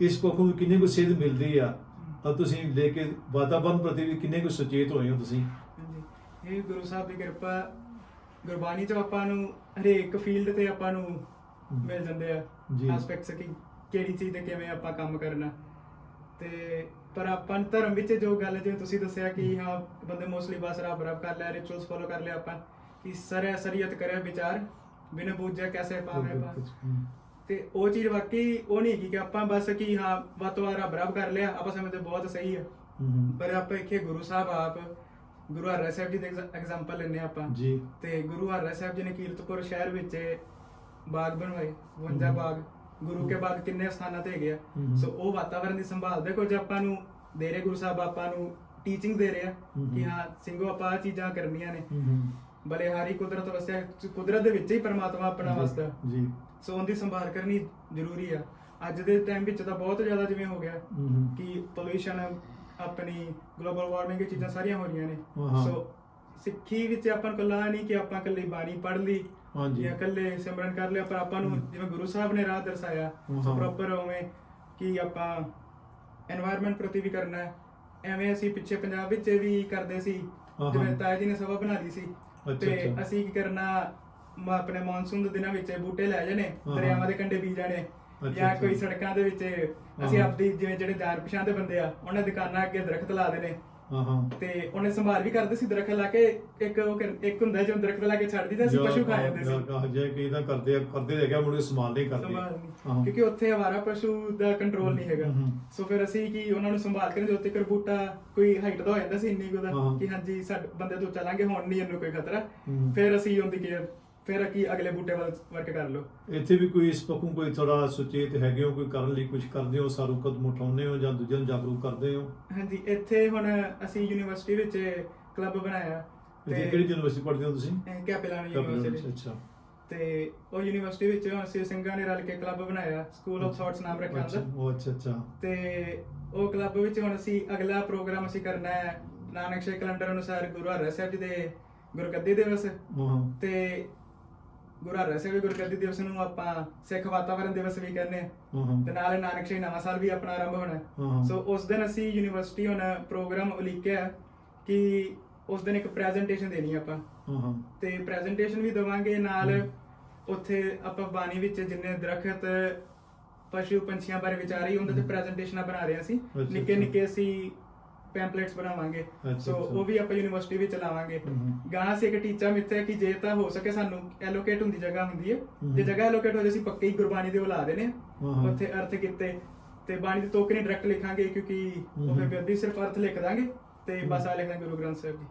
ਇਸ ਪੱਖੋਂ ਵੀ ਕਿੰਨੀ ਕੁ ਸੇਧ ਮਿਲਦੀ ਆ ਤਾਂ ਤੁਸੀਂ ਲੈ ਕੇ ਵਾਤਾਵਰਨ ਪ੍ਰਤੀ ਵੀ ਕਿੰਨੇ ਕੁ ਸੁਚੇਤ ਹੋਏ ਹੋ ਤੁਸੀਂ? ਹਾਂਜੀ। ਇਹ ਗੁਰੂ ਸਾਹਿਬ ਦੀ ਕਿਰਪਾ ਗੁਰਬਾਣੀ ਚ ਆਪਾਂ ਨੂੰ ਹਰੇਕ ਫੀਲਡ ਤੇ ਆਪਾਂ ਨੂੰ ਮਿਲ ਜਾਂਦੇ ਆ ਜੀ। ਐਸਪੈਕਟਸ ਕਿ ਕਿਹੜੀ ਚੀਜ਼ ਤੇ ਕਿਵੇਂ ਆਪਾਂ ਕੰਮ ਕਰਨਾ। ਤੇ ਪਰ ਆਪਾਂ ਧਰਮ ਵਿੱਚ ਜੋ ਗੱਲ ਜਿਵੇਂ ਤੁਸੀਂ ਦੱਸਿਆ ਕਿ ਹਾਂ। ਬੰਦੇ ਮੋਸਟਲੀ ਬਸ ਰੱਬ ਰੱਬ ਕਰ ਲਿਆ ਰਿਚੁਅਲਸ ਫੋਲੋ ਕਰ ਲਿਆ ਆਪਾਂ ਕਿ ਸਰੇ ਅਸਰੀਅਤ ਕਰੇ ਵਿਚਾਰ ਬਿਨ ਬੂਝੇ ਕੈਸੇ ਪਾਵੇ ਪਾ ਤੇ ਉਹ ਚੀਜ਼ ਵਾਕਈ ਉਹ ਨਹੀਂ ਹੈਗੀ ਕਿ ਆਪਾਂ ਬਸ ਕਿ ਹਾਂ ਵੱਧ ਤੋਂ ਵੱਧ ਰੱਬ ਰੱਬ ਕਰ ਲਿਆ ਆਪਾਂ ਸਮਝਦੇ ਬਹੁਤ ਸਹੀ ਆ। ਪਰ ਆਪਾਂ ਇੱਥੇ ਗੁਰੂ ਸਾਹਿਬ ਆਪ ਗੁਰੂ ਹਰਿ ਸਾਹਿਬ ਜੀ ਦੇ ਐਗਜ਼ਾਮਪਲ ਲੈਨੇ ਆਪਾਂ। ਜੀ। ਤੇ ਗੁਰੂ ਹਰਿ ਸਾਹਿਬ ਜੀ ਨੇ ਕੀਰਤਪੁਰ ਸ਼ਹਿਰ ਵਿੱਚ ਬਾਗ ਬਣਵਾਏ 52 ਹਮ। ਬਾਗ। ਗੁਰੂ ਕੇ ਬਾਗ ਕਿੰਨੇ ਸਥਾਨਾਂ ਤੇ ਆ। ਹਮ। ਸੋ ਉਹ ਵਾਤਾਵਰਣ ਦੀ ਸੰਭਾਲ ਦੇ ਕੁਝ ਆਪਾਂ ਨੂੰ ਦੇ ਰਹੇ ਗੁਰੂ ਸਾਹਿਬ ਆਪਾਂ ਨੂੰ ਟੀਚਿੰਗ ਦੇ ਰਹੇ ਆ। ਕਿ ਹਾਂ ਸਿੰਘੋ ਆਪਾਂ ਆਹ ਚੀਜ਼ਾਂ ਕਰਨੀਆਂ ਨੇ। ਬਲਿਹਾਰੀ ਕੁਦਰਤ ਵਸਿਆ ਕੁਦਰਤ ਦੇ ਵਿੱਚ ਹੀ ਪਰਮਾਤਮਾ ਆਪਣਾ ਵਸਦਾ। ਜੀ। ਸੋ ਉਹਦੀ ਸੰਭਾਲ ਕਰਨੀ ਜ਼ਰੂਰੀ ਆ। ਅੱਜ ਦੇ ਟਾਈਮ ਵਿੱਚ ਤਾਂ ਬਹੁਤ ਜ਼ਿਆਦਾ ਜਿਵੇਂ ਹੋ ਗਿਆ ਕਿ ਪੋਲੂਸ਼ਨ ਆਪਣੀ ਗਲੋਬਲ ਵਾਰਮਿੰਗ ਇਹ ਚੀਜ਼ਾਂ ਸਾਰੀਆਂ ਹੋ ਰਹੀਆਂ ਨੇ। ਸੋ ਸਿੱਖੀ ਵਿੱਚ ਆਪਾਂ ਕੱਲਾ ਨਹੀਂ ਕਿ ਆਪਾਂ ਕੱਲੇ ਬਾਣੀ ਪੜ ਲਈ ਜਾਂ ਕੱਲੇ ਸਿਮਰਨ ਕਰ ਲਿਆ ਪਰ ਆਪਾਂ ਨੂੰ ਜਿਵੇਂ ਗੁਰੂ ਸਾਹਿਬ ਨੇ ਰਾਹ ਦਰਸਾਇਆ ਸੋ ਪ੍ਰੋਪਰ ਉਵੇਂ ਕਿ ਆਪਾਂ এনवायरमेंट ਪ੍ਰਤੀ ਵੀ ਕਰਨਾ ਹੈ। ਐਵੇਂ ਅਸੀਂ ਪਿੱਛੇ ਪੰਜਾਬ ਵਿੱਚ ਵੀ ਕਰਦੇ ਸੀ ਜਿਵੇਂ ਤਾਇਆ ਜੀ ਨੇ ਸਭਾ ਬਣਾ ਲਈ ਸੀ। ਤੇ ਅਸੀਂ ਕੀ ਕਰਨਾ ਮ- ਆਪਣੇ ਮੌਨਸੂਨ ਦੇ ਦਿਨਾਂ ਵਿੱਚ ਬੂਟੇ ਲੈ ਜਾਣੇ ਹਾਂ, ਦਰਿਆਵਾਂ। ਦੇ ਕੰਢੇ ਬੀਜ ਜਾਣੇ ਅੱਛਾ, ਜਾਂ ਕੋਈ। ਸੜਕਾਂ ਦੇ ਵਿੱਚ ਅਸੀਂ ਹਾਂ। ਆਪਦੀ ਜਿਵੇਂ ਜਿਹੜੇ ਜਾਣ ਪਛਾਣ ਦੇ ਬੰਦੇ ਆ ਉਹਨਾਂ ਦੀ ਦੁਕਾਨਾਂ ਅੱਗੇ ਦਰਖਤ ਲਾ ਦੇਣੇ ਹਾਂ ਹਾਂ ਤੇ ਉਹਨੇ ਸੰਭਾਲ ਵੀ ਕਰਦੇ ਸੀ ਦਰਖਤ ਲਾ ਕੇ ਇੱਕ ਉਹ ਕਰ- ਇੱਕ ਹੁੰਦਾ ਜੋ ਦਰਖਤ ਲਾ ਕੇ ਛੱਡ ਦਿੰਦਾ ਸੀ ਪਸ਼ੂ ਖਾ ਜਾਂਦੇ ਸੀ ਜੇ ਕਈ ਤਾਂ ਕਰਦੇ ਆ ਕਰਦੇ ਰਹਿ ਮੁੜ ਸੰਭਾਲ ਨਹੀਂ ਕਰਦੇ ਸੰਭਾਲ ਨਹੀਂ। ਹਾਂ। ਕਿਉਂਕਿ ਉੱਥੇ ਆਵਾਰਾ ਪਸ਼ੂ ਦਾ ਕੰਟਰੋਲ ਨਹੀਂ ਹੈਗਾ ਹਮ। ਸੋ ਫਿਰ ਅਸੀਂ ਕੀ ਉਹਨਾਂ ਨੂੰ ਸੰਭਾਲ ਕੇ ਉੱਤੇ ਕਰ ਬੂਟਾ ਕੋਈ ਹਾਈਟ ਦਾ ਹੋ ਜਾਂਦਾ ਸੀ ਇੰਨੀ ਕੁ ਦਾ ਹਾਂ। ਕਿ ਹਾਂਜੀ ਸਾਡੇ ਬੰਦੇ ਤੋਂ ਚੱਲਾਂਗੇ ਹੁਣ ਨਹੀਂ ਇਹਨੂੰ ਕੋਈ ਖਤਰਾ ਹਮ। ਫਿਰ ਅਸੀਂ ਉਹਦੀ ਕੇਅਰ ਫਿਰ ਕੀ ਅਗਲੇ ਬੂਟੇ ਵੱਲ ਵਰਕ ਕਰ ਲਓ? ਇੱਥੇ ਵੀ ਕੋਈ ਇਸ ਪੱਖੋਂ ਕੋਈ ਥੋੜਾ ਸੁਚੇਤ ਹੈਗੇ ਹੋ ਕੋਈ ਕਰਨ ਲਈ ਕੁਝ ਕਰਦੇ ਹੋ ਸਾਰੂ ਕਦਮ ਉਠਾਉਂਦੇ ਹੋ ਜਾਂ ਦੂਜਿਆਂ ਨੂੰ ਜਾਗਰੂਕ ਕਰਦੇ ਹੋ? ਹਾਂਜੀ ਇੱਥੇ ਹੁਣ ਅਸੀਂ ਯੂਨੀਵਰਸਿਟੀ ਵਿੱਚ ਕਲੱਬ ਬਣਾਇਆ। ਇੱਥੇ ਕਿਹੜੀ ਯੂਨੀਵਰਸਿਟੀ ਪੜ੍ਹਦੇ ਹੋ ਤੁਸੀਂ? Capilano university. ਅੱਛਾ। ਤੇ ਉਹ ਯੂਨੀਵਰਸਿਟੀ ਵਿੱਚ ਹੁਣ ਅਸੀਂ ਸਿੰਘਾਂ ਨੇ ਰਲ ਕੇ ਕਲੱਬ ਬਣਾਇਆ ਸਕੂਲ ਆਫ ਥਾਟਸ ਨਾਮ ਰੱਖਿਆ ਹੁੰਦਾ। ਉਹ ਅੱਛਾ ਅੱਛਾ। ਤੇ ਉਹ ਕਲੱਬ ਵਿੱਚ ਹੁਣ ਅਸੀਂ ਅਗਲਾ ਪ੍ਰੋਗਰਾਮ ਅਸੀਂ ਕਰਨਾ ਹੈ ਨਾਨਕ ਸ਼ੇਖ ਕੈਲੰਡਰ ਅਨੁਸਾਰ ਗੁਰੂ ਹਰਿ ਸਾਹਿਬ ਜੀ ਦੇ ਗੁਰਗੱਦੀ ਦਿਵਸ। ਤੇ ਗੁਰੂ ਹਰਿ ਦੇ ਗੁਰਗੱਦੀ ਦਿਵਸ ਨੂੰ ਆਪਾਂ ਸਿੱਖ ਵਾਤਾਵਰਣ ਦਿਵਸ ਵੀ ਕਹਿੰਦੇ ਆ ਹਾਂ ਤੇ ਨਾਲੇ ਨਾਨਕ ਸ਼ੇਖ ਨਵਾਂ ਸਾਲ ਵੀ ਆਪਣਾ ਆਰੰਭ ਹੋਣਾ। ਸੋ ਉਸ ਦਿਨ ਅਸੀਂ ਯੂਨੀਵਰਸਿਟੀ ਹੁਣ ਪ੍ਰੋਗਰਾਮ ਉਲੀਕਿਆ ਕਿ ਉਸ ਦਿਨ ਇੱਕ ਪ੍ਰੈਜੈਂਟੇਸ਼ਨ ਦੇਣੀ ਆਪਾਂ। ਤੇ ਪ੍ਰੈਜੈਂਟੇਸ਼ਨ ਵੀ ਦਵਾਂਗੇ ਨਾਲ ਉੱਥੇ ਆਪਾਂ ਬਾਣੀ ਵਿੱਚ ਜਿੰਨੇ ਦਰਖਤ ਪਸ਼ੂ ਪੰਛੀਆਂ ਬਾਰੇ ਵਿਚਾਰੀ ਉਹਨਾਂ ਤੇ ਪ੍ਰੈਜੈਂਟੇਸ਼ਨਾਂ ਬਣਾ ਰਹੇ ਸੀ ਨਿੱਕੇ। ਨਿੱਕੇ ਅਸੀਂ ਪੈਂਪਲੇਟਸ ਬਣਾਵਾਂਗੇ ਸੋ। ਉਹ ਵੀ ਆਪਾਂ ਯੂਨੀਵਰਸਿਟੀ ਵਿੱਚ ਲਾਵਾਂਗੇ ਹਮ। ਗਾਂ ਸੇ ਇੱਕ ਟੀਚਾ ਮਿੱਥਿਆ ਕਿ ਜੇ ਤਾਂ ਹੋ ਸਕੇ ਸਾਨੂੰ ਐਲੋਕੇਟ ਹੁੰਦੀ ਜਗ੍ਹਾ ਹੁੰਦੀ ਹੈ। ਜੇ ਜਗ੍ਹਾ ਐਲੋਕੇਟ ਹੋ ਜੇ ਅਸੀਂ ਪੱਕੇ ਹੀ ਗੁਰਬਾਣੀ ਦੇ ਉਹ ਲਾ ਦੇਣੇ। ਉੱਥੇ ਅਰਥ ਕੀਤੇ ਤੇ ਬਾਣੀ ਦੇ ਤੋਕੇ ਨਹੀਂ ਡਾਇਰੈਕਟ ਲਿਖਾਂਗੇ ਕਿਉਂਕਿ ਉਹ ਫਿਰ। ਬੇਅਦਬੀ ਸਿਰਫ ਅਰਥ ਲਿਖ ਦਾਂਗੇ ਤੇ ਬਸ ਆ ਲਿਖ ਦਾਂਗੇ ਗੁਰੂ ਗ੍ਰੰਥ ਸਾਹਿਬ ਜੀ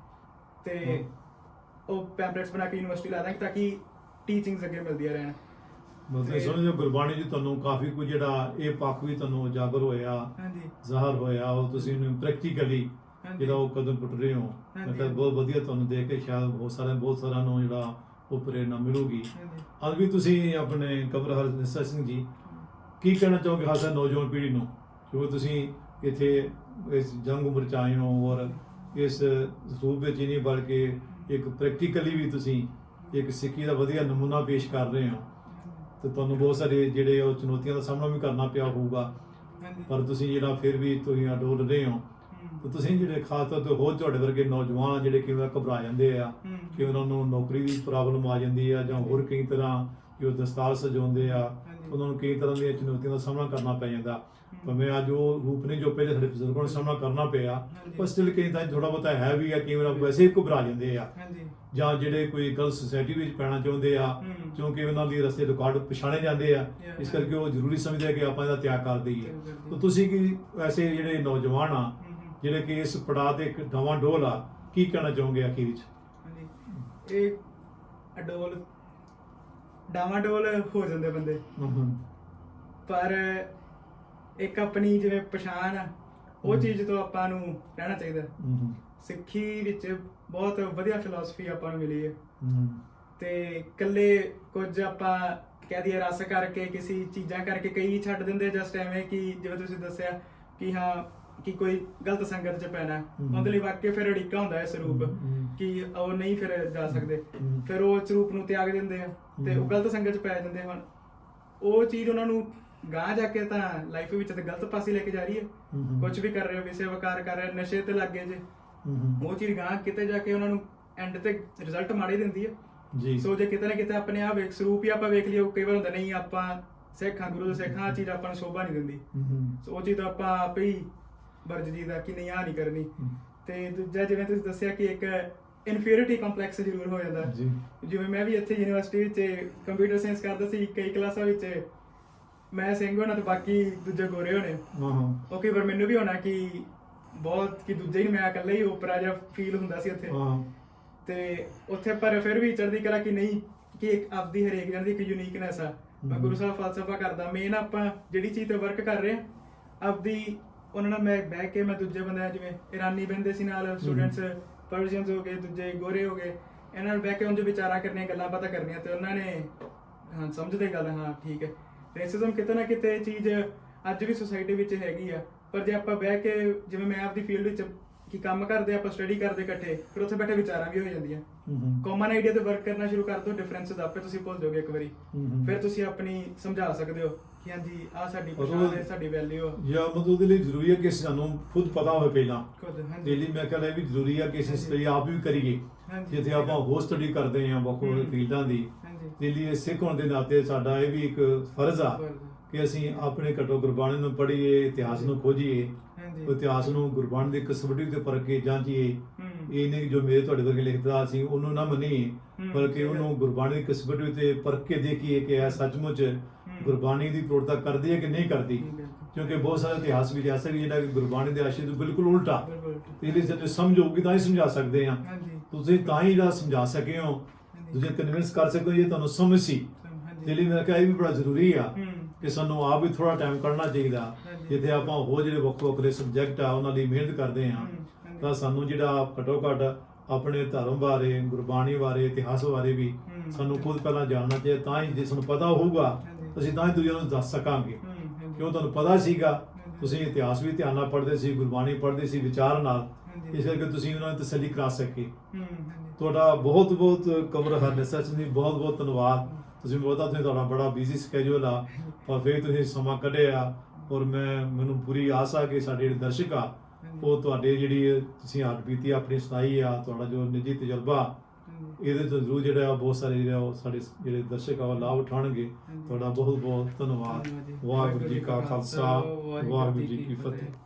ਤੇ। ਉਹ ਪੈਂਪਲੇਟਸ ਬਣਾ ਕੇ ਯੂਨੀਵਰਸਿਟੀ ਲਾ ਦਾਂਗੇ ਤਾਂ ਕਿ ਟੀਚਿੰਗਸ ਅੱਗੇ ਮਿਲਦੀਆਂ ਰਹਿਣ ਮਤਲਬ ਸਮਝੋ ਗੁਰਬਾਣੀ ਜੀ ਤੁਹਾਨੂੰ ਕਾਫੀ ਕੁਝ ਜਿਹੜਾ ਇਹ ਪੱਖ ਵੀ ਤੁਹਾਨੂੰ ਉਜਾਗਰ ਹੋਇਆ ਹਾਂਜੀ। ਜ਼ਾਹਰ ਹੋਇਆ ਉਹ ਤੁਸੀਂ ਇਹਨੂੰ ਪ੍ਰੈਕਟੀਕਲੀ। ਜਿਹੜਾ ਉਹ ਕਦਮ ਪੁੱਟ ਰਹੇ ਹੋ। ਮਤਲਬ ਬਹੁਤ ਵਧੀਆ ਤੁਹਾਨੂੰ ਦੇਖ ਕੇ ਸ਼ਾਇਦ ਬਹੁਤ ਸਾਰੇ ਬਹੁਤ ਸਾਰਿਆਂ ਨੂੰ ਜਿਹੜਾ ਉਹ ਪ੍ਰੇਰਨਾ ਮਿਲੂਗੀ। ਅੱਜ ਵੀ ਤੁਸੀਂ ਆਪਣੇ ਕਬਰ ਹਰਜਿੰਦਰ ਸਿੰਘ ਜੀ ਕੀ ਕਹਿਣਾ ਚਾਹੋਗੇ ਖਾਸਾ ਨੌਜਵਾਨ ਪੀੜ੍ਹੀ ਨੂੰ? ਕਿਉਂਕਿ ਤੁਸੀਂ ਇੱਥੇ ਇਸ ਜੰਗ ਉਮਰ ਚ ਆਏ ਹੋ ਔਰ ਇਸ ਰੂਪ ਵਿੱਚ ਹੀ ਨਹੀਂ ਬਲਕਿ ਇੱਕ ਪ੍ਰੈਕਟੀਕਲੀ ਵੀ ਤੁਸੀਂ ਇੱਕ ਸਿੱਖੀ ਦਾ ਵਧੀਆ ਨਮੂਨਾ ਪੇਸ਼ ਕਰ ਰਹੇ ਹੋ। ਤੇ ਤੁਹਾਨੂੰ ਬਹੁਤ ਸਾਰੇ ਜਿਹੜੇ ਉਹ ਚੁਣੌਤੀਆਂ ਦਾ ਸਾਹਮਣਾ ਵੀ ਕਰਨਾ ਪਿਆ ਹੋਊਗਾ। ਪਰ ਤੁਸੀਂ ਜਿਹੜਾ ਫਿਰ ਵੀ ਤੁਸੀਂ ਅਡੋਲ ਰਹੇ ਹੋ ਤੇ ਤੁਸੀਂ ਜਿਹੜੇ ਖਾਸ ਤੌਰ ਤੇ ਹੋਰ ਤੁਹਾਡੇ ਵਰਗੇ ਨੌਜਵਾਨ ਜਿਹੜੇ ਕਿਵੇਂ ਘਬਰਾ ਜਾਂਦੇ ਆ ਕਿ ਉਹਨਾਂ ਨੂੰ ਨੌਕਰੀ ਦੀ ਪ੍ਰੋਬਲਮ ਆ ਜਾਂਦੀ ਆ ਜਾਂ ਹੋਰ ਕਈ ਤਰ੍ਹਾਂ ਜੋ ਦਸਤਾਰ ਸਜਾਉਂਦੇ ਆ। ਉਹਨਾਂ ਨੂੰ ਕਈ ਤਰ੍ਹਾਂ ਦੀਆਂ ਚੁਣੌਤੀਆਂ ਦਾ ਸਾਹਮਣਾ ਕਰਨਾ ਪੈ ਜਾਂਦਾ ਭਾਵੇਂ ਅੱਜ ਉਹ ਰੂਪ ਨਹੀਂ ਜੋ ਪਹਿਲੇ ਸਾਡੇ ਬਜ਼ੁਰਗਾਂ ਨੂੰ ਸਾਹਮਣਾ ਕਰਨਾ ਪਿਆ। ਪਰ ਸਟਿਲ ਕਈ ਤਾਂ ਥੋੜਾ ਬਹੁਤਾ ਹੈ ਵੀ ਆ ਕਿਵੇਂ ਨਾ ਵੈਸੇ ਹੀ ਘਬਰਾ ਜਾਂਦੇ ਆ ਹਾਂਜੀ ਜਾਂ ਜਿਹੜੇ ਕੋਈ ਗਲਤ ਸੁਸਾਇਟੀ ਵਿੱਚ ਪੈਣਾ ਚਾਹੁੰਦੇ ਆ। ਕਿਉਂਕਿ ਉਹਨਾਂ ਦੀ ਰਸਤੇ ਰਿਕਾਰਡ ਪਛਾਣੇ ਜਾਂਦੇ ਆ. ਇਸ ਕਰਕੇ ਉਹ ਜ਼ਰੂਰੀ ਸਮਝਦੇ ਆ ਕਿ ਆਪਾਂ ਇਹਦਾ ਤਿਆਗ ਕਰ ਦਈਏ। ਤਾਂ ਤੁਸੀਂ ਕੀ ਐਸੇ ਜਿਹੜੇ ਨੌਜਵਾਨ ਆ। ਜਿਹੜੇ ਕਿ ਇਸ ਪੜਾਅ ਤੇ ਇੱਕ ਡਵਾਂ ਡੋਲ ਆ ਕੀ ਕਹਿਣਾ ਚਾਹੋਗੇ ਅਖੀਰ ਵਿੱਚ ਹਾਂਜੀ ਇਹ ਅਡੋਲ ਡਾਵਾਡੋਲ ਹੋ ਜਾਂਦੇ ਬੰਦੇ। ਪਰ ਇੱਕ ਆਪਣੀ ਜਿਵੇਂ ਪਛਾਣ ਆ ਉਹ। ਚੀਜ਼ ਤੋਂ ਆਪਾਂ ਨੂੰ ਰਹਿਣਾ ਚਾਹੀਦਾ। ਸਿੱਖੀ ਵਿੱਚ ਬਹੁਤ ਵਧੀਆ ਫਿਲਾਸਫੀ ਆਪਾਂ ਨੂੰ ਮਿਲੀ ਹੈ। ਤੇ ਇਕੱਲੇ ਕੁਝ ਆਪਾਂ ਕਹਿ ਦਈਏ ਰਸ ਕਰਕੇ ਕਿਸੇ ਚੀਜ਼ਾਂ ਕਰਕੇ ਕਈ ਛੱਡ ਦਿੰਦੇ ਜਸਟ ਐਵੇਂ ਕਿ ਜਿਵੇਂ ਤੁਸੀਂ ਦੱਸਿਆ ਕਿ ਹਾਂ ਕਿ ਕੋਈ ਗਲਤ ਸੰਗਤ 'ਚ ਪੈਣਾ। ਉਹਦੇ ਲਈ ਵਾਕਿਆ ਫਿਰ ਅੜਿੱਕਾ ਹੁੰਦਾ ਹੈ ਸਰੂਪ। ਕਿ ਉਹ ਨਹੀਂ ਫਿਰ ਜਾ ਸਕਦੇ। ਫਿਰ ਉਹ ਸਰੂਪ ਨੂੰ ਤਿਆਗ ਦਿੰਦੇ ਆ ਤੇ ਉਹ। ਗਲਤ ਸੰਗਤ 'ਚ ਪੈ ਜਾਂਦੇ ਹਨ ਉਹ ਚੀਜ਼ ਉਹਨਾਂ ਨੂੰ ਗਾਂ ਜਾ ਕੇ ਤਾਂ ਲਾਈਫ ਵਿੱਚ ਤੇ ਗਲਤ ਪਾਸੇ ਲੈ ਕੇ ਜਾ ਰਹੀ ਹੈ। ਕੁਝ ਵੀ ਕਰ ਰਹੇ ਹੋ ਵਿਸੇ ਵਕਾਰ ਕਰ ਰਹੇ ਨਸ਼ੇ ਤੇ ਲੱਗੇ ਜੇ। ਉਹ ਚੀਜ਼ ਗਾਂ ਕਿਤੇ ਜਾ ਕੇ ਉਹਨਾਂ ਨੂੰ ਐਂਡ ਤੇ ਰਿਜ਼ਲਟ ਮਾੜੇ ਦਿੰਦੀ ਹੈ ਜੀ ਸੋ ਜੇ ਕਿਤੇ ਨਾ ਕਿਤੇ ਆਪਣੇ ਆਪ ਵੇਖ ਸਰੂਪ ਹੀ ਆਪਾਂ ਵੇਖ ਲਈਏ ਕਈ ਵਾਰ ਹੁੰਦਾ ਨਹੀਂ ਆਪਾਂ ਸਿੱਖਾਂ ਗੁਰੂ ਦੇ ਸਿੱਖਾਂ ਚੀਜ਼ ਆਪਾਂ ਨੂੰ ਸ਼ੋਭਾ ਨਹੀਂ ਦਿੰਦੀ। ਸੋ ਉਹ ਚੀਜ਼ ਤਾਂ ਆਪਾਂ ਆਪੇ ਹੀ ਵਰਜ ਜੀਦਾ ਕਿ ਨਹੀਂ ਆ ਨਹੀਂ ਕਰਨੀ। ਤੇ ਦੂਜਾ ਜਿਵੇਂ ਤੁਸੀਂ ਦੱਸਿਆ ਕਿ ਇੱਕ ਇਨਫੀਰੀਅਰਿਟੀ ਕੰਪਲੈਕਸ ਜ਼ਰੂਰ ਹੋ ਜਾਂਦਾ। ਜੀ। ਜਿਵੇਂ ਮੈਂ ਵੀ ਇੱਥੇ ਯੂਨੀਵਰਸਿਟੀ ਵਿੱਚ ਕੰਪਿਊਟਰ ਸਾਇੰਸ ਕਰਦਾ ਸੀ ਕਈ ਕਲਾਸਾਂ ਵਿੱਚ ਮੈਂ ਸਿੰਘ ਹੋਣਾ ਤੇ ਬਾਕੀ ਦੂਜੇ ਗੋਰੇ ਹੋਣੇ। ਹਾਂ ਕਈ ਵਾਰ ਮੈਨੂੰ ਵੀ ਹੋਣਾ ਕਿ ਬਹੁਤ ਕਿ ਦੂਜੇ ਹੀ ਮੈਂ ਇਕੱਲਾ ਹੀ ਉਪਰਾ ਜਿਹਾ ਫੀਲ ਹੁੰਦਾ ਸੀ ਉੱਥੇ। ਹਾਂ ਤੇ ਉੱਥੇ ਪਰ ਫਿਰ ਵੀ ਚੜ੍ਹਦੀ ਕਲਾ ਕਿ ਨਹੀਂ ਕਿ ਇੱਕ ਆਪਦੀ ਹਰੇਕ ਜਣ ਦੀ ਇੱਕ ਯੂਨੀਕਨੈਸ ਆ। ਮੈਂ। ਗੁਰੂ ਸਾਹਿਬ ਫਲਸਫਾ ਕਰਦਾ। ਮੇਨ ਆਪਾਂ ਜਿਹੜੀ ਚੀਜ਼ ਤੇ ਵਰਕ ਕਰ ਰਹੇ ਆ ਆਪਦੀ ਉਹਨਾਂ ਨਾਲ ਮੈਂ ਬਹਿ ਕੇ ਮੈਂ ਦੂਜੇ ਬੰਦੇ ਜਿਵੇਂ ਇਰਾਨੀ ਬੰਦੇ ਸੀ ਨਾਲ ਸਟੂਡੈਂਟਸ ਪਰਸ਼ੀਅਨਸ ਹੋ ਗਏ ਦੂਜੇ ਗੋਰੇ ਹੋ ਗਏ ਇਹਨਾਂ ਨਾਲ ਬਹਿ ਕੇ ਉਹਨਾਂ ਵਿਚਾਰਾ ਕਰਨੀਆਂ ਗੱਲਾਂ ਬਾਤਾਂ ਕਰਨੀਆਂ ਤੇ ਉਹਨਾਂ ਨੇ ਹਾਂ ਸਮਝਦੇ ਗੱਲ ਹਾਂ ਠੀਕ ਹੈ। ਰੇਸਿਜ਼ਮ ਕਿਤੇ ਨਾ ਕਿਤੇ ਇਹ ਚੀਜ਼ ਅੱਜ ਵੀ ਸੋਸਾਇਟੀ ਵਿੱਚ ਹੈਗੀ ਆ ਪਰ ਜੇ ਆਪਾਂ ਬਹਿ ਕੇ ਜਿਵੇਂ ਮੈਂ ਆਪਦੀ ਫੀਲਡ ਵਿੱਚ ਕੀ ਕੰਮ ਕਰਦੇ ਆਪਾਂ ਸਟੱਡੀ ਕਰਦੇ ਇਕੱਠੇ ਫਿਰ ਉੱਥੇ ਬੈਠੇ ਵਿਚਾਰਾਂ ਵੀ ਹੋ ਜਾਂਦੀਆਂ। ਕਾਮਨ ਆਈਡੀਆ ਤੇ ਵਰਕ ਕਰਨਾ ਸ਼ੁਰੂ ਕਰ ਦੋ ਡਿਫਰੈਂਸਸ ਆਪੇ ਤੁਸੀਂ ਭੁੱਲ ਜਾਓਗੇ ਇੱਕ ਵਾਰੀ। ਫਿਰ ਤੁਸੀਂ ਆਪਣੀ ਸਮਝਾ ਸਕਦੇ ਹੋ। ਹਾਂਜੀ ਆ ਸਾਡੀ ਪਛਾਣ ਉਹ- ਹੈ ਸਾਡੀ ਵੈਲਿਊ ਜਾਂ ਮਤਲਬ ਉਹਦੇ ਲਈ ਜ਼ਰੂਰੀ ਹੈ ਕਿ ਸਾਨੂੰ ਖੁਦ ਪਤਾ ਹੋਵੇ ਪਹਿਲਾਂ ਖੁਦ ਹਾਂਜੀ ਡੇਲੀ ਮੈਂ ਕਹਿੰਦਾ ਇਹ ਵੀ ਜ਼ਰੂਰੀ ਹੈ ਕਿ ਅਸੀਂ। ਸਟੱਡੀ ਆਪ ਵੀ ਕਰੀਏ ਹਾਂਜੀ। ਜਿੱਥੇ ਆਪਾਂ ਹੋਰ ਸਟੱਡੀ ਕਰਦੇ ਹਾਂ ਵੱਖ ਵੱਖ ਹਮ। ਫੀਲਡਾਂ ਦੀ ਹਾਂਜੀ ਦੇ ਲਈ ਸਿੱਖ ਹੋਣ ਦੇ ਨਾਤੇ ਸਾਡਾ ਇਹ ਵੀ ਇੱਕ ਫਰਜ਼ ਆ ਫਰਜ਼। ਕਿ ਅਸੀਂ ਆਪਣੇ ਘਟੋ ਗੁਰਬਾਣੀ ਨੂੰ ਪੜ੍ਹੀਏ ਇਤਿਹਾਸ ਨੂੰ ਖੋਜੀਏ ਹਾਂਜੀ ਉਹ ਇਤਿਹਾਸ ਨੂੰ ਗੁਰਬਾਣੀ ਦੀ ਕਸਵੱਟੀ ਤੇ ਪਰਖ ਕੇ ਜਾਂਚੀਏ ਹੂੰ ਇਹ ਨਹੀਂ ਕਿ ਜੋ ਮੇਰੇ ਤੁਹਾਡੇ ਵਰਗੇ ਲਿਖਦਾ ਸੀ ਉਹਨੂੰ ਨਾ ਮੰਨੀਏ ਹੂੰ, ਬਲਕਿ। ਉਹਨੂੰ ਗੁਰਬਾਣੀ ਦੀ ਕਸਵੱਟੀ ਤੇ ਪਰਖ ਕੇ ਦੇਖੀਏ ਕਿ ਇਹ ਸੱਚਮੁੱਚ ਗੁਰਬਾਣੀ ਦੀ ਪ੍ਰੋੜਤਾ ਕਰਦੀ ਹੈ ਕਿ ਨਹੀਂ ਕਰਦੀ? ਕਿਉਂਕਿ ਬਹੁਤ ਸਾਰੇ ਇਤਿਹਾਸ ਵੀ ਐਸੇ ਵੀ ਜਿਹੜਾ ਕਿ ਗੁਰਬਾਣੀ ਦੇ ਆਸ਼ੇ ਤੋਂ ਬਿਲਕੁਲ ਉਲਟਾ। ਤੇ ਇਹਦੇ ਜਦੋਂ ਸਮਝ ਹੋਊਗੀ ਤਾਂ ਹੀ ਸਮਝਾ ਸਕਦੇ ਹਾਂਜੀ। ਤੁਸੀਂ ਤਾਂ ਹੀ ਜਿਹੜਾ ਸਮਝਾ ਸਕੇ ਹੋ। ਦੂਜੇ ਕਨਵਿੰਸ ਕਰ ਸਕਦੇ ਹੋ ਇਹ ਤੁਹਾਨੂੰ ਸਮਝ ਸੀ। ਤੇ ਲਈ ਮੇਰਾ ਕਿਹਾ ਇਹ ਵੀ ਬੜਾ ਜ਼ਰੂਰੀ ਆ ਕਿ ਸਾਨੂੰ ਆਪ ਵੀ ਥੋੜਾ ਟਾਈਮ ਕੱਢਣਾ ਚਾਹੀਦਾ। ਜਿੱਥੇ ਆਪਾਂ ਹੋਰ ਜਿਹੜੇ ਵੱਖ ਵੱਖ ਦੇ ਸਬਜੈਕਟ ਆ ਉਹਨਾਂ ਲਈ ਮਿਹਨਤ ਕਰਦੇ ਹੂੰ, ਤਾਂ ਸਾਨੂੰ ਜਿਹੜਾ ਘੱਟੋ ਘੱਟ ਆਪਣੇ ਧਰਮ ਬਾਰੇ ਗੁਰਬਾਣੀ ਬਾਰੇ ਇਤਿਹਾਸ ਬਾਰੇ ਵੀ। ਸਾਨੂੰ ਖੁਦ ਪਹਿਲਾਂ ਜਾਣਨਾ ਚਾਹੀਦਾ ਤਾਂ ਹੀ ਜੇ ਸਾਨੂੰ ਪਤਾ ਹੋਊਗਾ। ਅਸੀਂ ਤਾਂ ਹੀ ਦੂਜਿਆਂ ਨੂੰ ਦੱਸ ਸਕਾਂਗੇ। ਕਿਉਂ ਤੁਹਾਨੂੰ ਪਤਾ ਸੀਗਾ। ਤੁਸੀਂ ਇਤਿਹਾਸ ਵੀ ਧਿਆਨ ਨਾਲ ਪੜ੍ਹਦੇ ਸੀ ਗੁਰਬਾਣੀ ਪੜ੍ਹਦੇ ਸੀ ਵਿਚਾਰ ਨਾਲ। ਇਸ ਕਰਕੇ ਤੁਸੀਂ ਉਹਨਾਂ ਨੂੰ ਤਸੱਲੀ ਕਰਾ ਸਕੇ। ਤੁਹਾਡਾ ਬਹੁਤ ਬਹੁਤ ਕਮਰ ਹਰਨਸਚ ਦੀ ਬਹੁਤ ਬਹੁਤ ਧੰਨਵਾਦ ਤੁਸੀਂ ਬਹੁਤਾ ਤੁਸੀਂ ਤੁਹਾਡਾ ਬੜਾ ਬਿਜ਼ੀ ਸਕੇਜੂਲ ਆ ਪਰ ਫਿਰ ਤੁਸੀਂ ਸਮਾਂ ਕੱਢਿਆ ਔਰ ਮੈਂ ਮੈਨੂੰ ਪੂਰੀ ਆਸ ਆ ਕਿ ਸਾਡੇ ਦਰਸ਼ਕ ਆ ਉਹ ਤੁਹਾਡੇ ਜਿਹੜੀ ਤੁਸੀਂ ਹੱਡ ਬੀਤੀ ਆਪਣੀ ਸੁਣਾਈ ਆ ਤੁਹਾਡਾ ਜੋ ਨਿੱਜੀ ਤਜਰਬਾ। ਇਹਦੇ ਤੋਂ ਜ਼ਰੂਰ ਜਿਹੜਾ ਬਹੁਤ ਸਾਰੇ ਜਿਹੜੇ ਉਹ ਸਾਡੇ ਜਿਹੜੇ ਦਰਸ਼ਕ ਆ ਉਹ ਲਾਭ ਉਠਾਉਣਗੇ। ਤੁਹਾਡਾ ਬਹੁਤ ਬਹੁਤ ਧੰਨਵਾਦ। ਵਾਹਿਗੁਰੂ ਜੀ ਕਾ ਖਾਲਸਾ ਵਾਹਿਗੁਰੂ ਜੀ ਕੀ ਫਤਿਹ।